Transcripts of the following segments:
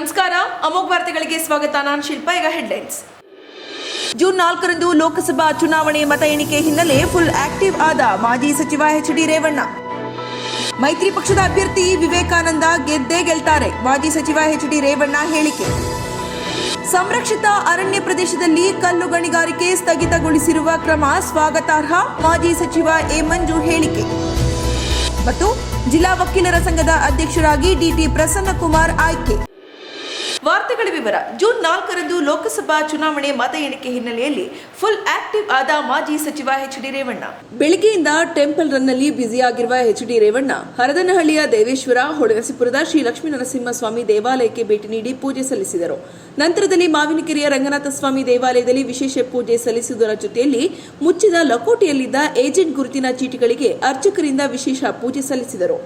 ನಮಸ್ಕಾರ, ಅಮೋಘ ವಾರ್ತೆಗಳಿಗೆ ಸ್ವಾಗತ. ನಾನು ಶಿಲ್ಪ, ಈಗ ಹೆಡ್ಲೈನ್ಸ್ ಜೂನ್ ನಾಲ್ಕರಂದು ಲೋಕಸಭಾ ಚುನಾವಣೆ ಮತ ಎಣಿಕೆ ಹಿನ್ನೆಲೆ ಫುಲ್ ಆಕ್ಟಿವ್ ಆದ ಮಾಜಿ ಸಚಿವ ಎಚ್ ಡಿ ರೇವಣ್ಣ. ಮೈತ್ರಿ ಪಕ್ಷದ ಅಭ್ಯರ್ಥಿ ವಿವೇಕಾನಂದ ಗೆದ್ದೇ ಗೆಲ್ತಾರೆ, ಮಾಜಿ ಸಚಿವ ಎಚ್ ಡಿ ರೇವಣ್ಣ ಹೇಳಿಕೆ. ಸಂರಕ್ಷಿತ ಅರಣ್ಯ ಪ್ರದೇಶದಲ್ಲಿ ಕಲ್ಲು ಗಣಿಗಾರಿಕೆ ಸ್ಥಗಿತಗೊಳಿಸಿರುವ ಕ್ರಮ ಸ್ವಾಗತಾರ್ಹ, ಮಾಜಿ ಸಚಿವ ಎ ಮಂಜು ಹೇಳಿಕೆ. ಮತ್ತು ಜಿಲ್ಲಾ ವಕೀಲರ ಸಂಘದ ಅಧ್ಯಕ್ಷರಾಗಿ ಡಿಟಿ ಪ್ರಸನ್ನಕುಮಾರ್ ಆಯ್ಕೆ. ವಾರ್ತೆಗಳ ವಿವರ. ಜೂನ್ ನಾಲ್ಕರಂದು ಲೋಕಸಭಾ ಚುನಾವಣೆ ಮತ ಎಣಿಕೆ ಹಿನ್ನೆಲೆಯಲ್ಲಿ ಫುಲ್ ಆಕ್ಟಿವ್ ಆದ ಮಾಜಿ ಸಚಿವ ಎಚ್ ಡಿ ರೇವಣ್ಣ. ಬೆಳಗ್ಗೆಯಿಂದ ಟೆಂಪಲ್ ರನ್ನಲ್ಲಿ ಬ್ಯುಸಿಯಾಗಿರುವ ಎಚ್ ಡಿ ರೇವಣ್ಣ, ಹರದನಹಳ್ಳಿಯ ದೇವೇಶ್ವರ, ಹೊಳಗಸಿಪುರದ ಶ್ರೀ ಲಕ್ಷ್ಮೀ ನರಸಿಂಹಸ್ವಾಮಿ ದೇವಾಲಯಕ್ಕೆ ಭೇಟಿ ನೀಡಿ ಪೂಜೆ ಸಲ್ಲಿಸಿದರು. ನಂತರದಲ್ಲಿ ಮಾವಿನಕೆರೆಯ ರಂಗನಾಥ ಸ್ವಾಮಿ ದೇವಾಲಯದಲ್ಲಿ ವಿಶೇಷ ಪೂಜೆ ಸಲ್ಲಿಸುವುದರ ಜೊತೆಯಲ್ಲಿ ಮುಚ್ಚಿದ ಲಕೋಟೆಯಲ್ಲಿದ್ದ ಏಜೆಂಟ್ ಗುರುತಿನ ಚೀಟಿಗಳಿಗೆ ಅರ್ಚಕರಿಂದ ವಿಶೇಷ ಪೂಜೆ ಸಲ್ಲಿಸಿದರು.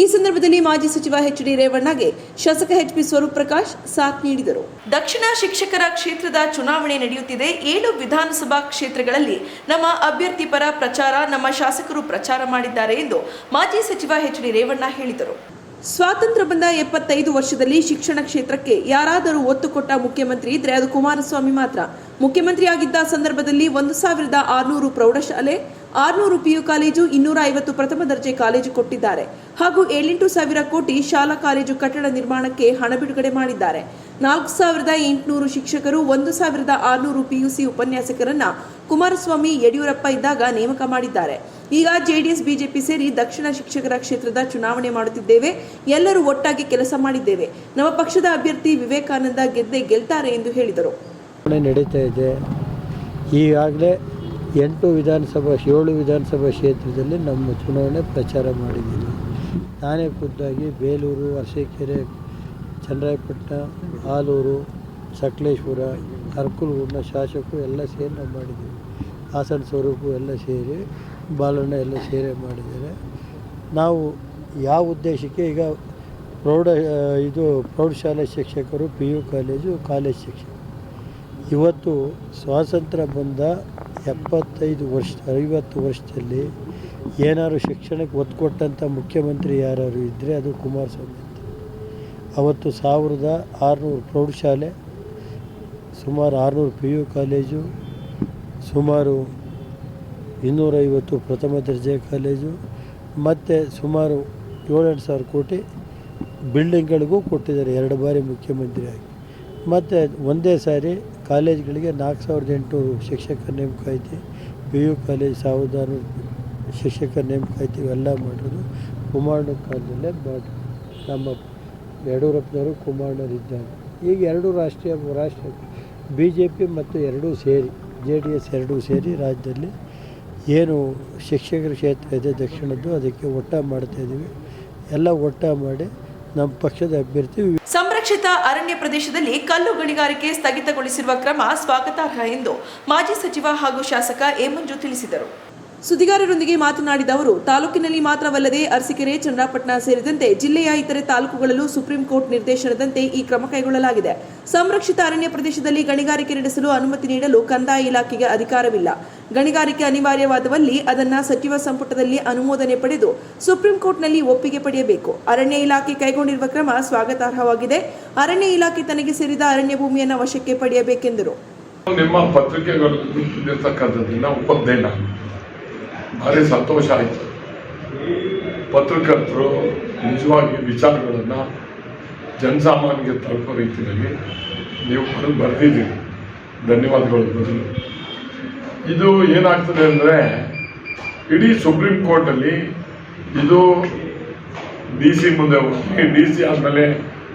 ಈ ಸಂದರ್ಭದಲ್ಲಿ ಮಾಜಿ ಸಚಿವ ಎಚ್ ಡಿ ರೇವಣ್ಣಗೆ ಶಾಸಕ ಎಚ್ ಪಿ ಸ್ವರೂಪ್ ಪ್ರಕಾಶ್ ಸಾಥ್ ನೀಡಿದರು. ದಕ್ಷಿಣ ಶಿಕ್ಷಕರ ಕ್ಷೇತ್ರದ ಚುನಾವಣೆ ನಡೆಯುತ್ತಿದೆ. ಏಳು ವಿಧಾನಸಭಾ ಕ್ಷೇತ್ರಗಳಲ್ಲಿ ನಮ್ಮ ಅಭ್ಯರ್ಥಿ ಪರ ಪ್ರಚಾರ ನಮ್ಮ ಶಾಸಕರು ಪ್ರಚಾರ ಮಾಡಿದ್ದಾರೆ ಎಂದು ಮಾಜಿ ಸಚಿವ ಎಚ್ ಡಿ ರೇವಣ್ಣ ಹೇಳಿದರು. ಸ್ವಾತಂತ್ರ್ಯ ಬಂದ ಎಪ್ಪತ್ತೈದು ವರ್ಷದಲ್ಲಿ ಶಿಕ್ಷಣ ಕ್ಷೇತ್ರಕ್ಕೆ ಯಾರಾದರೂ ಒತ್ತು ಕೊಟ್ಟ ಮುಖ್ಯಮಂತ್ರಿ ಇದ್ರೆ ಅದು ಕುಮಾರಸ್ವಾಮಿ ಮಾತ್ರ. ಮುಖ್ಯಮಂತ್ರಿಯಾಗಿದ್ದ ಸಂದರ್ಭದಲ್ಲಿ ಒಂದು ಸಾವಿರದ ಆರುನೂರು ಪ್ರೌಢಶಾಲೆ ಆರುನೂರು ಪಿಯು ಕಾಲೇಜು ಇನ್ನೂರ ಐವತ್ತು ಪ್ರಥಮ ದರ್ಜೆ ಕಾಲೇಜು ಕೊಟ್ಟಿದ್ದಾರೆ ಹಾಗೂ ಏಳೆಂಟು ಸಾವಿರ ಕೋಟಿ ಶಾಲಾ ಕಾಲೇಜು ಕಟ್ಟಡ ನಿರ್ಮಾಣಕ್ಕೆ ಹಣ ಬಿಡುಗಡೆ ಮಾಡಿದ್ದಾರೆ. ನಾಲ್ಕು ಸಾವಿರದ ಎಂಟುನೂರು ಶಿಕ್ಷಕರು, ಒಂದು ಸಾವಿರದ ಆರುನೂರು ಪಿಯುಸಿ ಉಪನ್ಯಾಸಕರನ್ನ ಕುಮಾರಸ್ವಾಮಿ ಯಡಿಯೂರಪ್ಪ ಇದ್ದಾಗ ನೇಮಕ ಮಾಡಿದ್ದಾರೆ. ಈಗ ಜೆಡಿಎಸ್, ಬಿಜೆಪಿ ಸೇರಿ ದಕ್ಷಿಣ ಶಿಕ್ಷಕರ ಕ್ಷೇತ್ರದ ಚುನಾವಣೆ ಮಾಡುತ್ತಿದ್ದೇವೆ. ಎಲ್ಲರೂ ಒಟ್ಟಾಗಿ ಕೆಲಸ ಮಾಡಿದ್ದೇವೆ. ನಮ್ಮ ಪಕ್ಷದ ಅಭ್ಯರ್ಥಿ ವಿವೇಕಾನಂದ ಗೆದ್ದೆ ಗೆಲ್ತಾರೆ ಎಂದು ಹೇಳಿದರು. ಈಗಾಗಲೇ ಎಂಟು ವಿಧಾನಸಭಾ, ಏಳು ವಿಧಾನಸಭಾ ಕ್ಷೇತ್ರದಲ್ಲಿ ನಮ್ಮ ಚುನಾವಣೆ ಪ್ರಚಾರ ಮಾಡಿದ್ದೀನಿ ನಾನೇ ಖುದ್ದಾಗಿ ಬೇಲೂರು, ಅರಸೀಕೆರೆ, ಚನ್ನರಾಯಪಟ್ಟಣ ಆಲೂರು ಸಕಲೇಶ್ಪುರ ಅರ್ಕುಲ್ಗುಂಡ ಶಾಸಕರು ಎಲ್ಲ ಸೇರಿ ನಾವು ಮಾಡಿದ್ದೀವಿ. ಹಾಸನ ಸ್ವರೂಪು ಎಲ್ಲ ಸೇರಿ, ಬಾಲಣ್ಣ ಎಲ್ಲ ಸೇರಿ ಮಾಡಿದ್ದಾರೆ. ನಾವು ಯಾವ ಉದ್ದೇಶಕ್ಕೆ ಈಗ ಪ್ರೌಢ, ಇದು ಪ್ರೌಢಶಾಲೆ ಶಿಕ್ಷಕರು, ಪಿ ಯು ಕಾಲೇಜು, ಕಾಲೇಜ್ ಶಿಕ್ಷಕರು. ಇವತ್ತು ಸ್ವಾತಂತ್ರ್ಯ ಬಂದ ಎಪ್ಪತ್ತೈದು ವರ್ಷ ಐವತ್ತು ವರ್ಷದಲ್ಲಿ ಏನಾದ್ರು ಶಿಕ್ಷಣಕ್ಕೆ ಒತ್ತು ಕೊಟ್ಟಂಥ ಮುಖ್ಯಮಂತ್ರಿ ಯಾರು ಇದ್ದರೆ ಅದು ಕುಮಾರಸ್ವಾಮಿ ಅಂತ. ಅವತ್ತು ಸಾವಿರದ ಆರುನೂರು ಪ್ರೌಢಶಾಲೆ, ಸುಮಾರು ಆರುನೂರು ಪಿ ಯು ಕಾಲೇಜು, ಸುಮಾರು ಇನ್ನೂರೈವತ್ತು ಪ್ರಥಮ ದರ್ಜೆ ಕಾಲೇಜು, ಮತ್ತು ಸುಮಾರು ಏಳೆಂಟು ಸಾವಿರ ಕೋಟಿ ಬಿಲ್ಡಿಂಗ್ಗಳಿಗೂ ಕೊಟ್ಟಿದ್ದಾರೆ ಎರಡು ಬಾರಿ ಮುಖ್ಯಮಂತ್ರಿಯಾಗಿ. ಮತ್ತು ಒಂದೇ ಸಾರಿ ಕಾಲೇಜ್ಗಳಿಗೆ ನಾಲ್ಕು ಸಾವಿರದ ಎಂಟು ಶಿಕ್ಷಕರ ನೇಮಕ ಐತಿ ಪಿ ಯು ಕಾಲೇಜ್ ಸಾವಿರದ ಆರುನೂರು ಶಿಕ್ಷಕರ ನೇಮಕ ಐತಿ ಇವೆಲ್ಲ ಮಾಡೋದು ಕುಮಾರಣ್ಣ ಕಾಲದಲ್ಲೇ ಮಾಡಿ ನಮ್ಮ ಯಡಿಯೂರಪ್ಪನವರು ಕುಮಾರಣ್ಣರು ಇದ್ದಾಗ ಈಗ ಎರಡೂ ರಾಷ್ಟ್ರೀಯ, ರಾಷ್ಟ್ರ ಬಿ ಜೆ ಪಿ ಮತ್ತು ಎರಡೂ ಸೇರಿ, ಜೆ ಡಿ ಎಸ್ ಎರಡೂ ಸೇರಿ ರಾಜ್ಯದಲ್ಲಿ ಏನು ಶಿಕ್ಷಕರ ಕ್ಷೇತ್ರ ಇದೆ ದಕ್ಷಿಣದ್ದು ಅದಕ್ಕೆ ಒಟ್ಟ ಮಾಡ್ತಾಯಿದ್ದೀವಿ ಎಲ್ಲ ಒಟ್ಟ ಮಾಡಿ ನಮ್ಮ ಪಕ್ಷದ ಅಭ್ಯರ್ಥಿ ಸಂರಕ್ಷಿತ ಅರಣ್ಯ ಪ್ರದೇಶದಲ್ಲಿ ಕಲ್ಲು ಗಣಿಗಾರಿಕೆ ಸ್ಥಗಿತಗೊಳಿಸಿರುವ ಕ್ರಮ ಸ್ವಾಗತಾರ್ಹ ಎಂದು ಮಾಜಿ ಸಚಿವ ಹಾಗೂ ಶಾಸಕ ಎಮಂಜು ಮಂಜು ತಿಳಿಸಿದರು. ಸುದ್ದಿಗಾರರೊಂದಿಗೆ ಮಾತನಾಡಿದ ಅವರು, ತಾಲೂಕಿನಲ್ಲಿ ಮಾತ್ರವಲ್ಲದೆ ಅರಸೀಕೆರೆ ಚನ್ನಪಟ್ಟಣ ಸೇರಿದಂತೆ ಜಿಲ್ಲೆಯ ಇತರೆ ತಾಲೂಕುಗಳಲ್ಲೂ ಸುಪ್ರೀಂ ಕೋರ್ಟ್ ನಿರ್ದೇಶನದಂತೆ ಈ ಕ್ರಮ ಕೈಗೊಳ್ಳಲಾಗಿದೆ. ಸಂರಕ್ಷಿತ ಅರಣ್ಯ ಪ್ರದೇಶದಲ್ಲಿ ಗಣಿಗಾರಿಕೆ ನಡೆಸಲು ಅನುಮತಿ ನೀಡಲು ಕಂದಾಯ ಇಲಾಖೆಗೆ ಅಧಿಕಾರವಿಲ್ಲ. ಗಣಿಗಾರಿಕೆ ಅನಿವಾರ್ಯವಾದವಲ್ಲಿ ಅದನ್ನು ಸಚಿವ ಸಂಪುಟದಲ್ಲಿ ಅನುಮೋದನೆ ಪಡೆದು ಸುಪ್ರೀಂ ಕೋರ್ಟ್ನಲ್ಲಿ ಒಪ್ಪಿಗೆ ಪಡೆಯಬೇಕು. ಅರಣ್ಯ ಇಲಾಖೆ ಕೈಗೊಂಡಿರುವ ಕ್ರಮ ಸ್ವಾಗತಾರ್ಹವಾಗಿದೆ. ಅರಣ್ಯ ಇಲಾಖೆ ತನಗೆ ಸೇರಿದ ಅರಣ್ಯ ಭೂಮಿಯನ್ನು ವಶಕ್ಕೆ ಪಡೆಯಬೇಕೆಂದರು ನಿಮ್ಮ ಪತ್ರಿಕೆಗಳು ಬಂದಿರ್ತಕ್ಕಂಥದ್ದನ್ನ ಒಪ್ಪದ್ದೇ ನಾನು ಭಾರಿ ಸಂತೋಷ ಆಯಿತು. ಪತ್ರಕರ್ತರು ನಿಜವಾಗಿ ವಿಚಾರಗಳನ್ನು ಜನಸಾಮಾನ್ಯರಿಗೆ ತಲುಪೋ ರೀತಿಯಲ್ಲಿ ನೀವು ಬರೆದು ಬರೆದಿದ್ದೀರಿ. ಧನ್ಯವಾದಗಳು ಬದಲು ಇದು ಏನಾಗ್ತದೆ ಅಂದರೆ ಇಡೀ ಸುಪ್ರೀಂ ಕೋರ್ಟಲ್ಲಿ ಇದು ಡಿ ಸಿ ಮುಂದೆ ಹೋಗಿ, ಡಿ ಸಿ ಆದಮೇಲೆ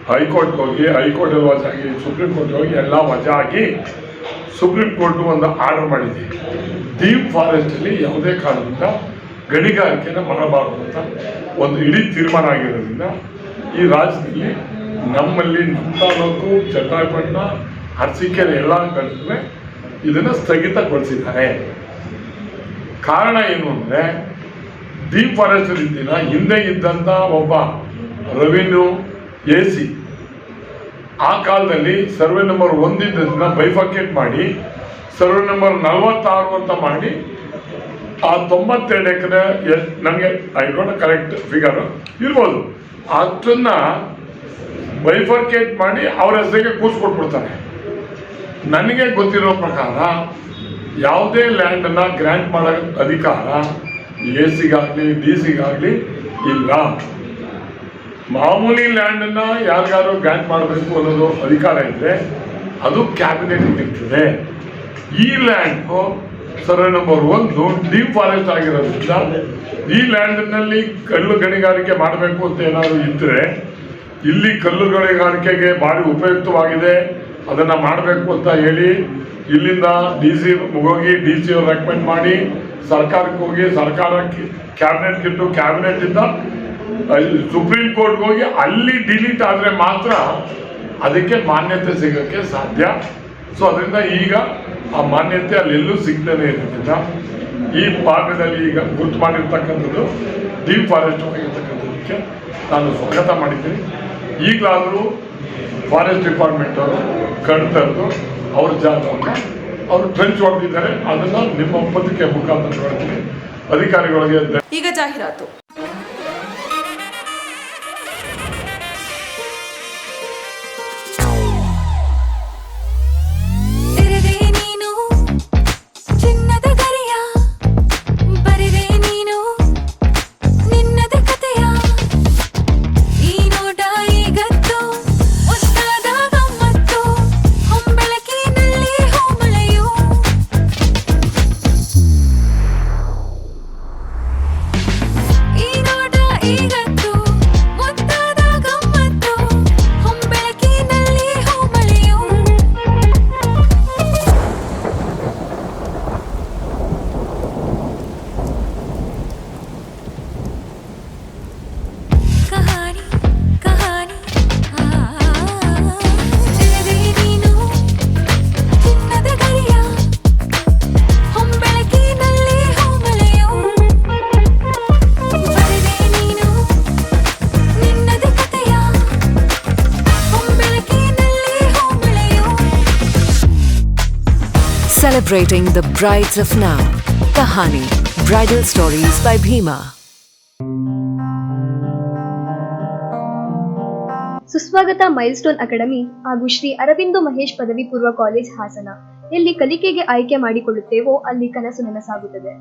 ಹೈಕೋರ್ಟ್ಗೆ ಹೋಗಿ, ಹೈಕೋರ್ಟಲ್ಲಿ ವಜಾ ಆಗಿ, ಸುಪ್ರೀಂ ಕೋರ್ಟ್ಗೆ ಹೋಗಿ ಎಲ್ಲ ವಜಾ ಆಗಿ ಸುಪ್ರೀಂ ಕೋರ್ಟ್ ಒಂದು ಆರ್ಡರ್ ಮಾಡಿದೆ. ಡೀಪ್ ಫಾರೆಸ್ಟಲ್ಲಿ ಯಾವುದೇ ಕಾರಣದಿಂದ ಗಣಿಗಾರಿಕೆನ ಮಾಡಬಾರದು ಅಂತ ಒಂದು ಇಡೀ ತೀರ್ಮಾನ ಆಗಿರೋದ್ರಿಂದ ಈ ರಾಜ್ಯದಲ್ಲಿ ನಮ್ಮಲ್ಲಿ ನಮ್ಮ ತಾಲೂಕು ಚನ್ನರಾಯಪಟ್ಟಣ ಅರಸೀಕೆರೆ ಎಲ್ಲ ಕಡೆ ಇದನ್ನು ಸ್ಥಗಿತಗೊಳಿಸಿದ್ದಾರೆ. ಕಾರಣ ಏನು ಅಂದರೆ ಡೀಪ್ ಫಾರೆಸ್ಟ್ ದಿನ ಹಿಂದೆ ಇದ್ದಂಥ ಒಬ್ಬ ರೆವಿನ್ಯೂ ಎ ಸಿ ಆ ಕಾಲದಲ್ಲಿ ಸರ್ವೆ ನಂಬರ್ ಒಂದಿದ್ದನ್ನ ಬೈಫಕೇಟ್ ಮಾಡಿ, ಸರ್ವೆ ನಂಬರ್ ನಲವತ್ತಾರು ಅಂತ ಮಾಡಿ, ಆ ತೊಂಬತ್ತೆರಡು ಎಕರೆ ನಮಗೆ ಐ ಡೋಂಟ್ ಕರೆಕ್ಟ್ ಫಿಗರ್ ಇರ್ಬೋದು. ಅದನ್ನ ಬೈಫರ್ಕೇಟ್ ಮಾಡಿ ಅವ್ರ ಹೆಸರಿಗೆ ಕೂರಿಸ್ಕೊಟ್ಬಿಡ್ತಾರೆ ನನಗೆ ಗೊತ್ತಿರೋ ಪ್ರಕಾರ ಯಾವುದೇ ಲ್ಯಾಂಡನ್ನು ಗ್ರ್ಯಾಂಟ್ ಮಾಡೋ ಅಧಿಕಾರ ಎ ಸಿಗಾಗಲಿ, ಡಿ ಸಿಗಾಗಲಿ ಇಲ್ಲ. ಮಾಮೂಲಿ ಲ್ಯಾಂಡನ್ನು ಯಾರಿಗಾರು ಗ್ರ್ಯಾಂಟ್ ಮಾಡಬೇಕು ಅನ್ನೋದು ಅಧಿಕಾರ ಇದ್ರೆ ಅದು ಕ್ಯಾಬಿನೆಟ್ ಇರ್ತದೆ ಈ ಲ್ಯಾಂಡು ಸರ್ವೆ ನಂಬರ್ ಒಂದು ಡೀಪ್ ಫಾರೆಸ್ಟ್ ಆಗಿರೋದ್ರಿಂದ ಈ ಲ್ಯಾಂಡ್ನಲ್ಲಿ ಕಲ್ಲು ಗಣಿಗಾರಿಕೆ ಮಾಡಬೇಕು ಅಂತ ಏನಾದರೂ ಇದ್ದರೆ ಇಲ್ಲಿ ಕಲ್ಲು ಗಣಿಗಾರಿಕೆಗೆ ಭಾರಿ ಉಪಯುಕ್ತವಾಗಿದೆ. ಅದನ್ನು ಮಾಡಬೇಕು ಅಂತ ಹೇಳಿ ಇಲ್ಲಿಂದ ಡಿ ಸಿ ಹೋಗಿ ಡಿ ಸಿ ರೆಕಮೆಂಡ್ ಮಾಡಿ ಸರ್ಕಾರಕ್ಕೆ ಹೋಗಿ ಸರ್ಕಾರ ಕ್ಯಾಬಿನೆಟ್ ಇಟ್ಟು ಕ್ಯಾಬಿನೆಟ್ಟಿಂದ ಸುಪ್ರೀಂ ಕೋರ್ಟ್ಗೆ ಹೋಗಿ ಅಲ್ಲಿ ಡಿಲೀಟ್ ಆದರೆ ಮಾತ್ರ ಅದಕ್ಕೆ ಮಾನ್ಯತೆ ಸಿಗೋಕ್ಕೆ ಸಾಧ್ಯ. ಸೊ ಅದರಿಂದ ಈಗ ಆ ಮಾನ್ಯತೆ ಅಲ್ಲೆಲ್ಲೂ ಸಿಗ್ತಾನೆ ಇರೋದ್ರಿಂದ ಈ ಭಾಗದಲ್ಲಿ ಈಗ ಗುರುತು ಮಾಡಿರ್ತಕ್ಕಂಥದ್ದು ಡೀಪ್ ಫಾರೆಸ್ಟ್ ಆಗಿರ್ತಕ್ಕಂಥದ್ದಕ್ಕೆ ನಾನು ಸ್ವಾಗತ ಮಾಡಿದ್ದೀನಿ. ಈಗಲಾದರೂ ಫಾರೆಸ್ಟ್ ಡಿಪಾರ್ಟ್ಮೆಂಟ್ ಅವರು ಕಣ್ತರದು ಅವ್ರ ಜಾಗವನ್ನು ಅವರು ಟ್ರೆಂಚ್ ಹೊಡೆದಿದ್ದಾರೆ. ಅದನ್ನು ನಿಮ್ಮ ಪತ್ರಿಕೆ ಮುಖಾಂತರ ಅಧಿಕಾರಿಗಳಿಗೆ ಈಗ ಜಾಹೀರಾತು. Celebrating the brides of now. Kahani, Bridal Stories by Bhima. ಸುಸ್ವಾಗತ ಮೈಲ್ಸ್ಟೋನ್ ಅಕಾಡೆಮಿ ಹಾಗೂ ಶ್ರೀ ಅರವಿಂದು ಮಹೇಶ್ ಪದವಿ ಪೂರ್ವ ಕಾಲೇಜ್ ಹಾಸನ ಎಲ್ಲಿ ಕಲಿಕೆಗೆ ಆಯ್ಕೆ ಮಾಡಿಕೊಳ್ಳುತ್ತೇವೋ ಅಲ್ಲಿ ಕನಸು ನನಸಾಗುತ್ತದೆ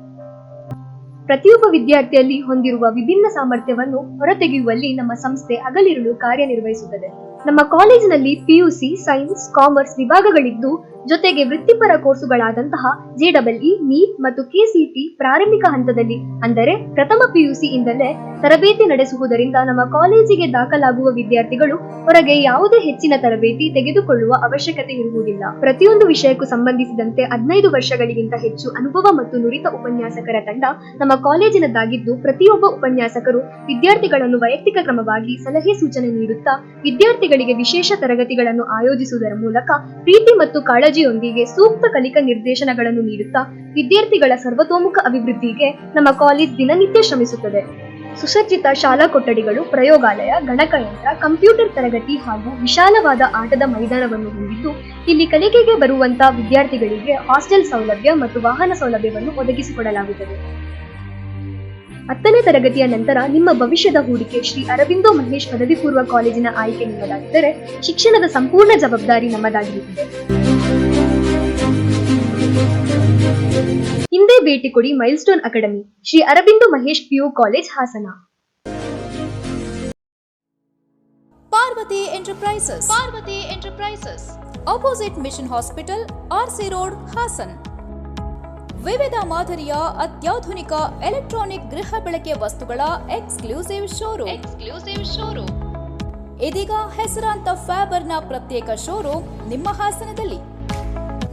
ಪ್ರತಿಯೊಬ್ಬ ವಿದ್ಯಾರ್ಥಿಯಲ್ಲಿ ಹೊಂದಿರುವ ವಿಭಿನ್ನ ಸಾಮರ್ಥ್ಯವನ್ನು ಹೊರತೆಗೆಯುವಲ್ಲಿ ನಮ್ಮ ಸಂಸ್ಥೆ ಅಗಲಿರುಳು ಕಾರ್ಯನಿರ್ವಹಿಸುತ್ತದೆ ನಮ್ಮ ಕಾಲೇಜಿನಲ್ಲಿ ಪಿಯುಸಿ ಸೈನ್ಸ್ ಕಾಮರ್ಸ್ ವಿಭಾಗಗಳಿದ್ದು ಜೊತೆಗೆ ವೃತ್ತಿಪರ ಕೋರ್ಸುಗಳಾದಂತಹ ಜೆಡಬ್ಲ್ಇ, ನೀಟ್ ಮತ್ತು ಕೆಸಿಟಿ ಪ್ರಾರಂಭಿಕ ಹಂತದಲ್ಲಿ, ಅಂದರೆ ಪ್ರಥಮ ಪಿಯುಸಿ ಇಂದಲೇ ತರಬೇತಿ ನಡೆಸುವುದರಿಂದ ನಮ್ಮ ಕಾಲೇಜಿಗೆ ದಾಖಲಾಗುವ ವಿದ್ಯಾರ್ಥಿಗಳು ಹೊರಗೆ ಯಾವುದೇ ಹೆಚ್ಚಿನ ತರಬೇತಿ ತೆಗೆದುಕೊಳ್ಳುವ ಅವಶ್ಯಕತೆ ಇರುವುದಿಲ್ಲ. ಪ್ರತಿಯೊಂದು ವಿಷಯಕ್ಕೂ ಸಂಬಂಧಿಸಿದಂತೆ ಹದಿನೈದು ವರ್ಷಗಳಿಗಿಂತ ಹೆಚ್ಚು ಅನುಭವ ಮತ್ತು ನುರಿತ ಉಪನ್ಯಾಸಕರ ತಂಡ ನಮ್ಮ ಕಾಲೇಜಿನದ್ದಾಗಿದ್ದು, ಪ್ರತಿಯೊಬ್ಬ ಉಪನ್ಯಾಸಕರು ವಿದ್ಯಾರ್ಥಿಗಳನ್ನು ವೈಯಕ್ತಿಕ ಕ್ರಮವಾಗಿ ಸಲಹೆ ಸೂಚನೆ ನೀಡುತ್ತಾ, ವಿದ್ಯಾರ್ಥಿಗಳಿಗೆ ವಿಶೇಷ ತರಗತಿಗಳನ್ನು ಆಯೋಜಿಸುವುದರ ಮೂಲಕ ಪ್ರೀತಿ ಮತ್ತು ಕಾಳಜಿಯೊಂದಿಗೆ ಸೂಕ್ತ ಕಲಿಕಾ ನಿರ್ದೇಶನಗಳನ್ನು ನೀಡುತ್ತಾ ವಿದ್ಯಾರ್ಥಿಗಳ ಸರ್ವತೋಮುಖ ಅಭಿವೃದ್ಧಿಗೆ ನಮ್ಮ ಕಾಲೇಜ್ ದಿನನಿತ್ಯ ಶ್ರಮಿಸುತ್ತದೆ. ಸುಸಜ್ಜಿತ ಶಾಲಾ ಕೊಠಡಿಗಳು, ಪ್ರಯೋಗಾಲಯ, ಗಣಕಯಂತ್ರ, ಕಂಪ್ಯೂಟರ್ ತರಗತಿ ಹಾಗೂ ವಿಶಾಲವಾದ ಆಟದ ಮೈದಾನವನ್ನು ಹೊಂದಿದ್ದು, ಇಲ್ಲಿ ಕಲಿಕೆಗೆ ಬರುವಂತಹ ವಿದ್ಯಾರ್ಥಿಗಳಿಗೆ ಹಾಸ್ಟೆಲ್ ಸೌಲಭ್ಯ ಮತ್ತು ವಾಹನ ಸೌಲಭ್ಯವನ್ನು ಒದಗಿಸಿಕೊಡಲಾಗುತ್ತದೆ. ಹತ್ತನೇ ತರಗತಿಯ ನಂತರ ನಿಮ್ಮ ಭವಿಷ್ಯದ ಹೂಡಿಕೆ ಶ್ರೀ ಅರವಿಂದೋ ಮಹೇಶ್ ಪದವಿ ಪೂರ್ವ ಕಾಲೇಜಿನ ಆಯ್ಕೆ ನಿಮ್ಮದಾಗಿದ್ದರೆ ಶಿಕ್ಷಣದ ಸಂಪೂರ್ಣ ಜವಾಬ್ದಾರಿ ನಮ್ಮದಾಗಿರುತ್ತದೆ. ಹಿಂದೆ ಭೇಟಿ ಕೊಡಿ milestone academy Shri Aurobindo Mahesh PU college Hassan. Parvathi enterprises. Parvathi enterprises. Opposite mission hospital RC road Hassan. ವಿವಿಧ ಮಾದರಿಯ ಅತ್ಯಾಧುನಿಕ ಎಲೆಕ್ಟ್ರಾನಿಕ್ ಗೃಹ ಬಳಕೆ ವಸ್ತುಗಳ ಎಕ್ಸ್ಕ್ಲೂಸಿವ್ ಶೋರೂಮ್ ಎಕ್ಸ್ಕ್ಲೂಸಿವ್ ಶೋರೂಮ್ ಇದೀಗ ಹೆಸರಾಂತ ಫ್ಯಾಬರ್ನ ಪ್ರತ್ಯೇಕ ಶೋರೂಮ್ ನಿಮ್ಮ ಹಾಸನದಲ್ಲಿ.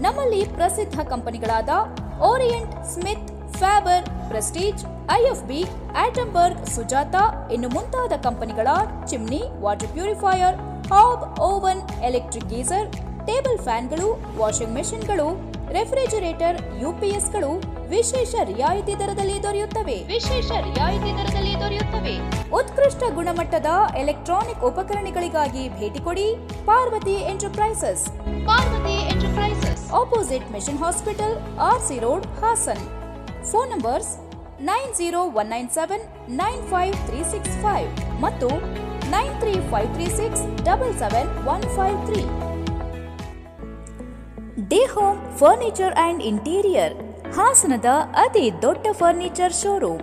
ನಮ್ಮಲ್ಲಿ ಪ್ರಸಿದ್ಧ ಕಂಪನಿಗಳಾದ Orient Smith Faber Prestige IFB Atomberg Sujata ಇನ್ನು ಮುಂತಾದ ಕಂಪನಿಗಳ chimney water purifier hob oven electric geyser table ಫ್ಯಾನ್ಗಳು washing ಮೆಷಿನ್ಗಳು ರೆಫ್ರಿಜರೇಟರ್ ಯುಪಿಎಸ್ಗಳು ವಿಶೇಷ ರಿಯಾಯಿತಿ ದರದಲ್ಲಿ ದೊರೆಯುತ್ತವೆ. ವಿಶೇಷ ರಿಯಾಯಿತಿ ದರದಲ್ಲಿ ದೊರೆಯುತ್ತವೆ. ಉತ್ಕೃಷ್ಟ ಗುಣಮಟ್ಟದ ಎಲೆಕ್ಟ್ರಾನಿಕ್ ಉಪಕರಣಗಳಿಗಾಗಿ ಭೇಟಿ ಕೊಡಿ Parvathi enterprises. Parvathi enterprises opposite mission hospital RC road Hassan phone numbers nine zero one nine seven nine five three six five ಮತ್ತು nine three five three six double seven one five three the home furniture and interior ಹಾಸನದ ಅತಿ ದೊಡ್ಡ furniture showroom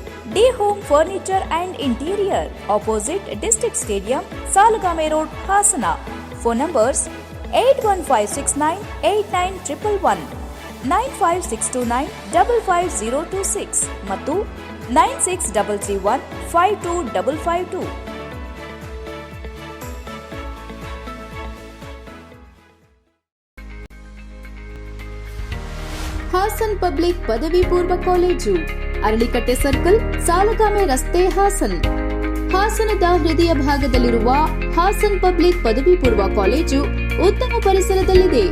The home furniture and interior opposite district stadium Salagame road Hassan phone numbers eight one five six nine eight nine triple one nine five six two nine double five zero two six ಮತ್ತು nine six double three one five two double five two Hassan public ಪದವಿ ಪೂರ್ವ college Aralikatte circle, Salagame ರಸ್ತೆ, ಹಾಸನ್. ಹಾಸನದ ಹೃದಯ ಭಾಗದಲ್ಲಿರುವ Haasan public ಪದವಿ ಪೂರ್ವ college ಉತ್ತಮ ಪರಿಸರದಲ್ಲಿದೆ.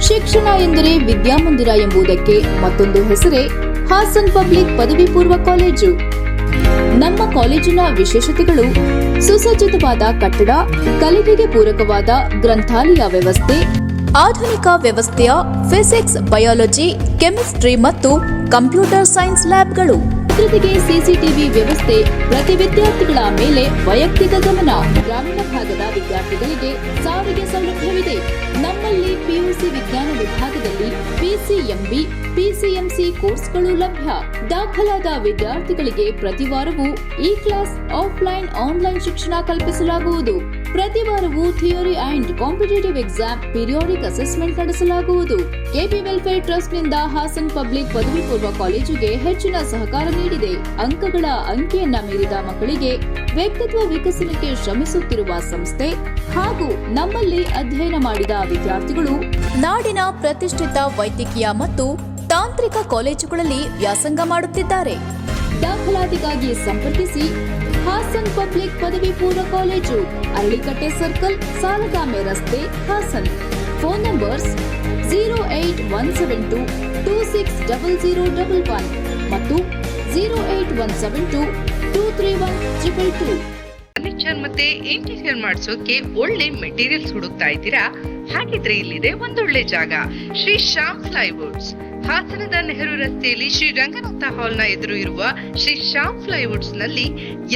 ಶಿಕ್ಷಣ ಎಂದರೆ ವಿದ್ಯಾಮಂದಿರ ಎಂಬುದಕ್ಕೆ ಮತ್ತೊಂದು ಹೆಸರೇ ಹಾಸನ್ ಪಬ್ಲಿಕ್ ಪದವಿ ಪೂರ್ವ ಕಾಲೇಜು. ನಮ್ಮ ಕಾಲೇಜಿನ ವಿಶೇಷತೆಗಳು ಸುಸಜ್ಜಿತವಾದ ಕಟ್ಟಡ, ಕಲಿಕೆಗೆ ಪೂರಕವಾದ ಗ್ರಂಥಾಲಯ ವ್ಯವಸ್ಥೆ ಆಧುನಿಕ ವ್ಯವಸ್ಥೆಯ ಫಿಸಿಕ್ಸ್, ಬಯಾಲಜಿ, ಕೆಮಿಸ್ಟ್ರಿ ಮತ್ತು ಕಂಪ್ಯೂಟರ್ ಸೈನ್ಸ್ ಲ್ಯಾಬ್ಗಳು. ಜೊತೆಗೆ ಸಿಸಿಟಿವಿ ವ್ಯವಸ್ಥೆ ಪ್ರತಿ ವಿದ್ಯಾರ್ಥಿಗಳ ಮೇಲೆ ವೈಯಕ್ತಿಕ ಗಮನ. ಗ್ರಾಮೀಣ ಭಾಗದ ವಿದ್ಯಾರ್ಥಿಗಳಿಗೆ ಸಾರಿಗೆ ಸೌಲಭ್ಯವಿದೆ. ನಮ್ಮಲ್ಲಿ ಪಿಯುಸಿ ವಿಜ್ಞಾನ ವಿಭಾಗದಲ್ಲಿ ಪಿಸಿಎಂಬಿ ಪಿಸಿಎಂಸಿ ಕೋರ್ಸ್ಗಳು ಲಭ್ಯ. ದಾಖಲಾದ ವಿದ್ಯಾರ್ಥಿಗಳಿಗೆ ಪ್ರತಿ ವಾರವೂ ಈ ಕ್ಲಾಸ್ ಆಫ್ಲೈನ್, ಆನ್ಲೈನ್ ಶಿಕ್ಷಣ ಕಲ್ಪಿಸಲಾಗುವುದು. ಪ್ರತಿ ವಾರವೂ theory and competitive exam periodic assessment ನಡೆಸಲಾಗುವುದು. ಕೆಪಿ ವೆಲ್ಫೇರ್ ಟ್ರಸ್ಟ್ನಿಂದ ಹಾಸನ್ ಪಬ್ಲಿಕ್ ಪದವಿ ಪೂರ್ವ ಕಾಲೇಜಿಗೆ ಹೆಚ್ಚಿನ ಸಹಕಾರ ನೀಡಿದೆ. ಅಂಕಗಳ ಅಂಕಿಯನ್ನ ಮೀರಿದ ಮಕ್ಕಳಿಗೆ ವ್ಯಕ್ತಿತ್ವ ವಿಕಸನಕ್ಕೆ ಶ್ರಮಿಸುತ್ತಿರುವ ಸಂಸ್ಥೆ ಹಾಗೂ ನಮ್ಮಲ್ಲಿ ಅಧ್ಯಯನ ಮಾಡಿದ ವಿದ್ಯಾರ್ಥಿಗಳು ನಾಡಿನ ಪ್ರತಿಷ್ಠಿತ ವೈದ್ಯಕೀಯ ಮತ್ತು ತಾಂತ್ರಿಕ ಕಾಲೇಜುಗಳಲ್ಲಿ ವ್ಯಾಸಂಗ ಮಾಡುತ್ತಿದ್ದಾರೆ. ದಾಖಲಾತಿಗಾಗಿ ಸಂಪರ್ಕಿಸಿ ಹಾಸನ್ ಪಬ್ಲಿಕ್ ಪದವಿ ಪೂರ್ವ ಕಾಲೇಜು, ಅರಳಿಕಟ್ಟೆ ಸರ್ಕಲ್, ಸಾಲಗಾಮೆ ರಸ್ತೆ, Hassan. Phone numbers zero eight one seven two two six double zero double one ಮತ್ತು zero eight one seven two two three one triple two. Furniture ಮತ್ತೆ ಇಂಟೀರಿಯರ್ ಮಾಡಿಸೋಕೆ ಒಳ್ಳೆ ಮೆಟೀರಿಯಲ್ಸ್ ಹುಡುಕ್ತಾ ಇದ್ದೀರಾ? ಹಾಗಿದ್ರೆ ಇಲ್ಲಿದೆ ಒಂದೊಳ್ಳೆ ಜಾಗ. ಶ್ರೀ ಶ್ಯಾಮ್ ಫ್ಲೈವುಡ್ಸ್ ಹಾಸನದ ನೆಹರು ರಸ್ತೆಯಲ್ಲಿ ಶ್ರೀ ರಂಗನಾಥ ಹಾಲ್ನ ಎದುರು ಇರುವ ಶ್ರೀ ಶ್ಯಾಮ್ ಫ್ಲೈವುಡ್ಸ್ನಲ್ಲಿ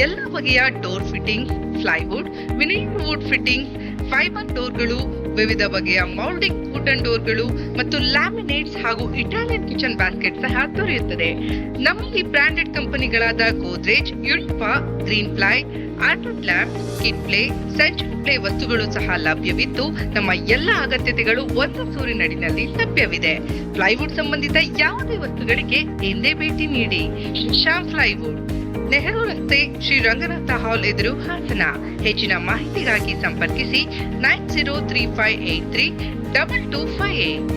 ಎಲ್ಲ ಬಗೆಯ door fitting plywood vinyl wood fitting, fibre ಡೋರ್ಗಳು ವಿವಿಧ ಬಗೆಯ ಮೌಲ್ಡಿಂಗ್ ಕೂಟನ್ ಡೋರ್ಗಳು ಮತ್ತು ಲ್ಯಾಮಿನೇಟ್ಸ್ ಹಾಗೂ ಇಟಾಲಿಯನ್ ಕಿಚನ್ ಬ್ಯಾಸ್ಕೆಟ್ ಸಹ ದೊರೆಯುತ್ತದೆ. ನಮ್ಮಲ್ಲಿ ಬ್ರಾಂಡೆಡ್ ಕಂಪನಿಗಳಾದ ಗೋದ್ರೇಜ್ ಯುನಿಪಾ ಗ್ರೀನ್ ಫ್ಲೈ ಆರ್ಟನ್ ಲ್ಯಾಬ್ ಕಿಟ್ ಪ್ಲೇ ಸೆಂಚುರಿ ಪ್ಲೇ ವಸ್ತುಗಳು ಸಹ ಲಭ್ಯವಿದ್ದು ನಮ್ಮ ಎಲ್ಲ ಅಗತ್ಯತೆಗಳು ಒಂದು ಸೂರಿನಡಿನಲ್ಲಿ ಲಭ್ಯವಿದೆ. ಪ್ಲೈವುಡ್ ಸಂಬಂಧಿತ ಯಾವುದೇ ವಸ್ತುಗಳಿಗೆ ಎಂದೇ ಭೇಟಿ ನೀಡಿ. ಶ್ಯಾಮ್ ಪ್ಲೈವುಡ್ ನೆಹರು ರಸ್ತೆ ಶ್ರೀ ರಂಗನಾಥ ಹಾಲ್ ಎದುರು ಹಾಸನ. ಹೆಚ್ಚಿನ ಮಾಹಿತಿಗಾಗಿ ಸಂಪರ್ಕಿಸಿ nine zero three five eight three double two five eight.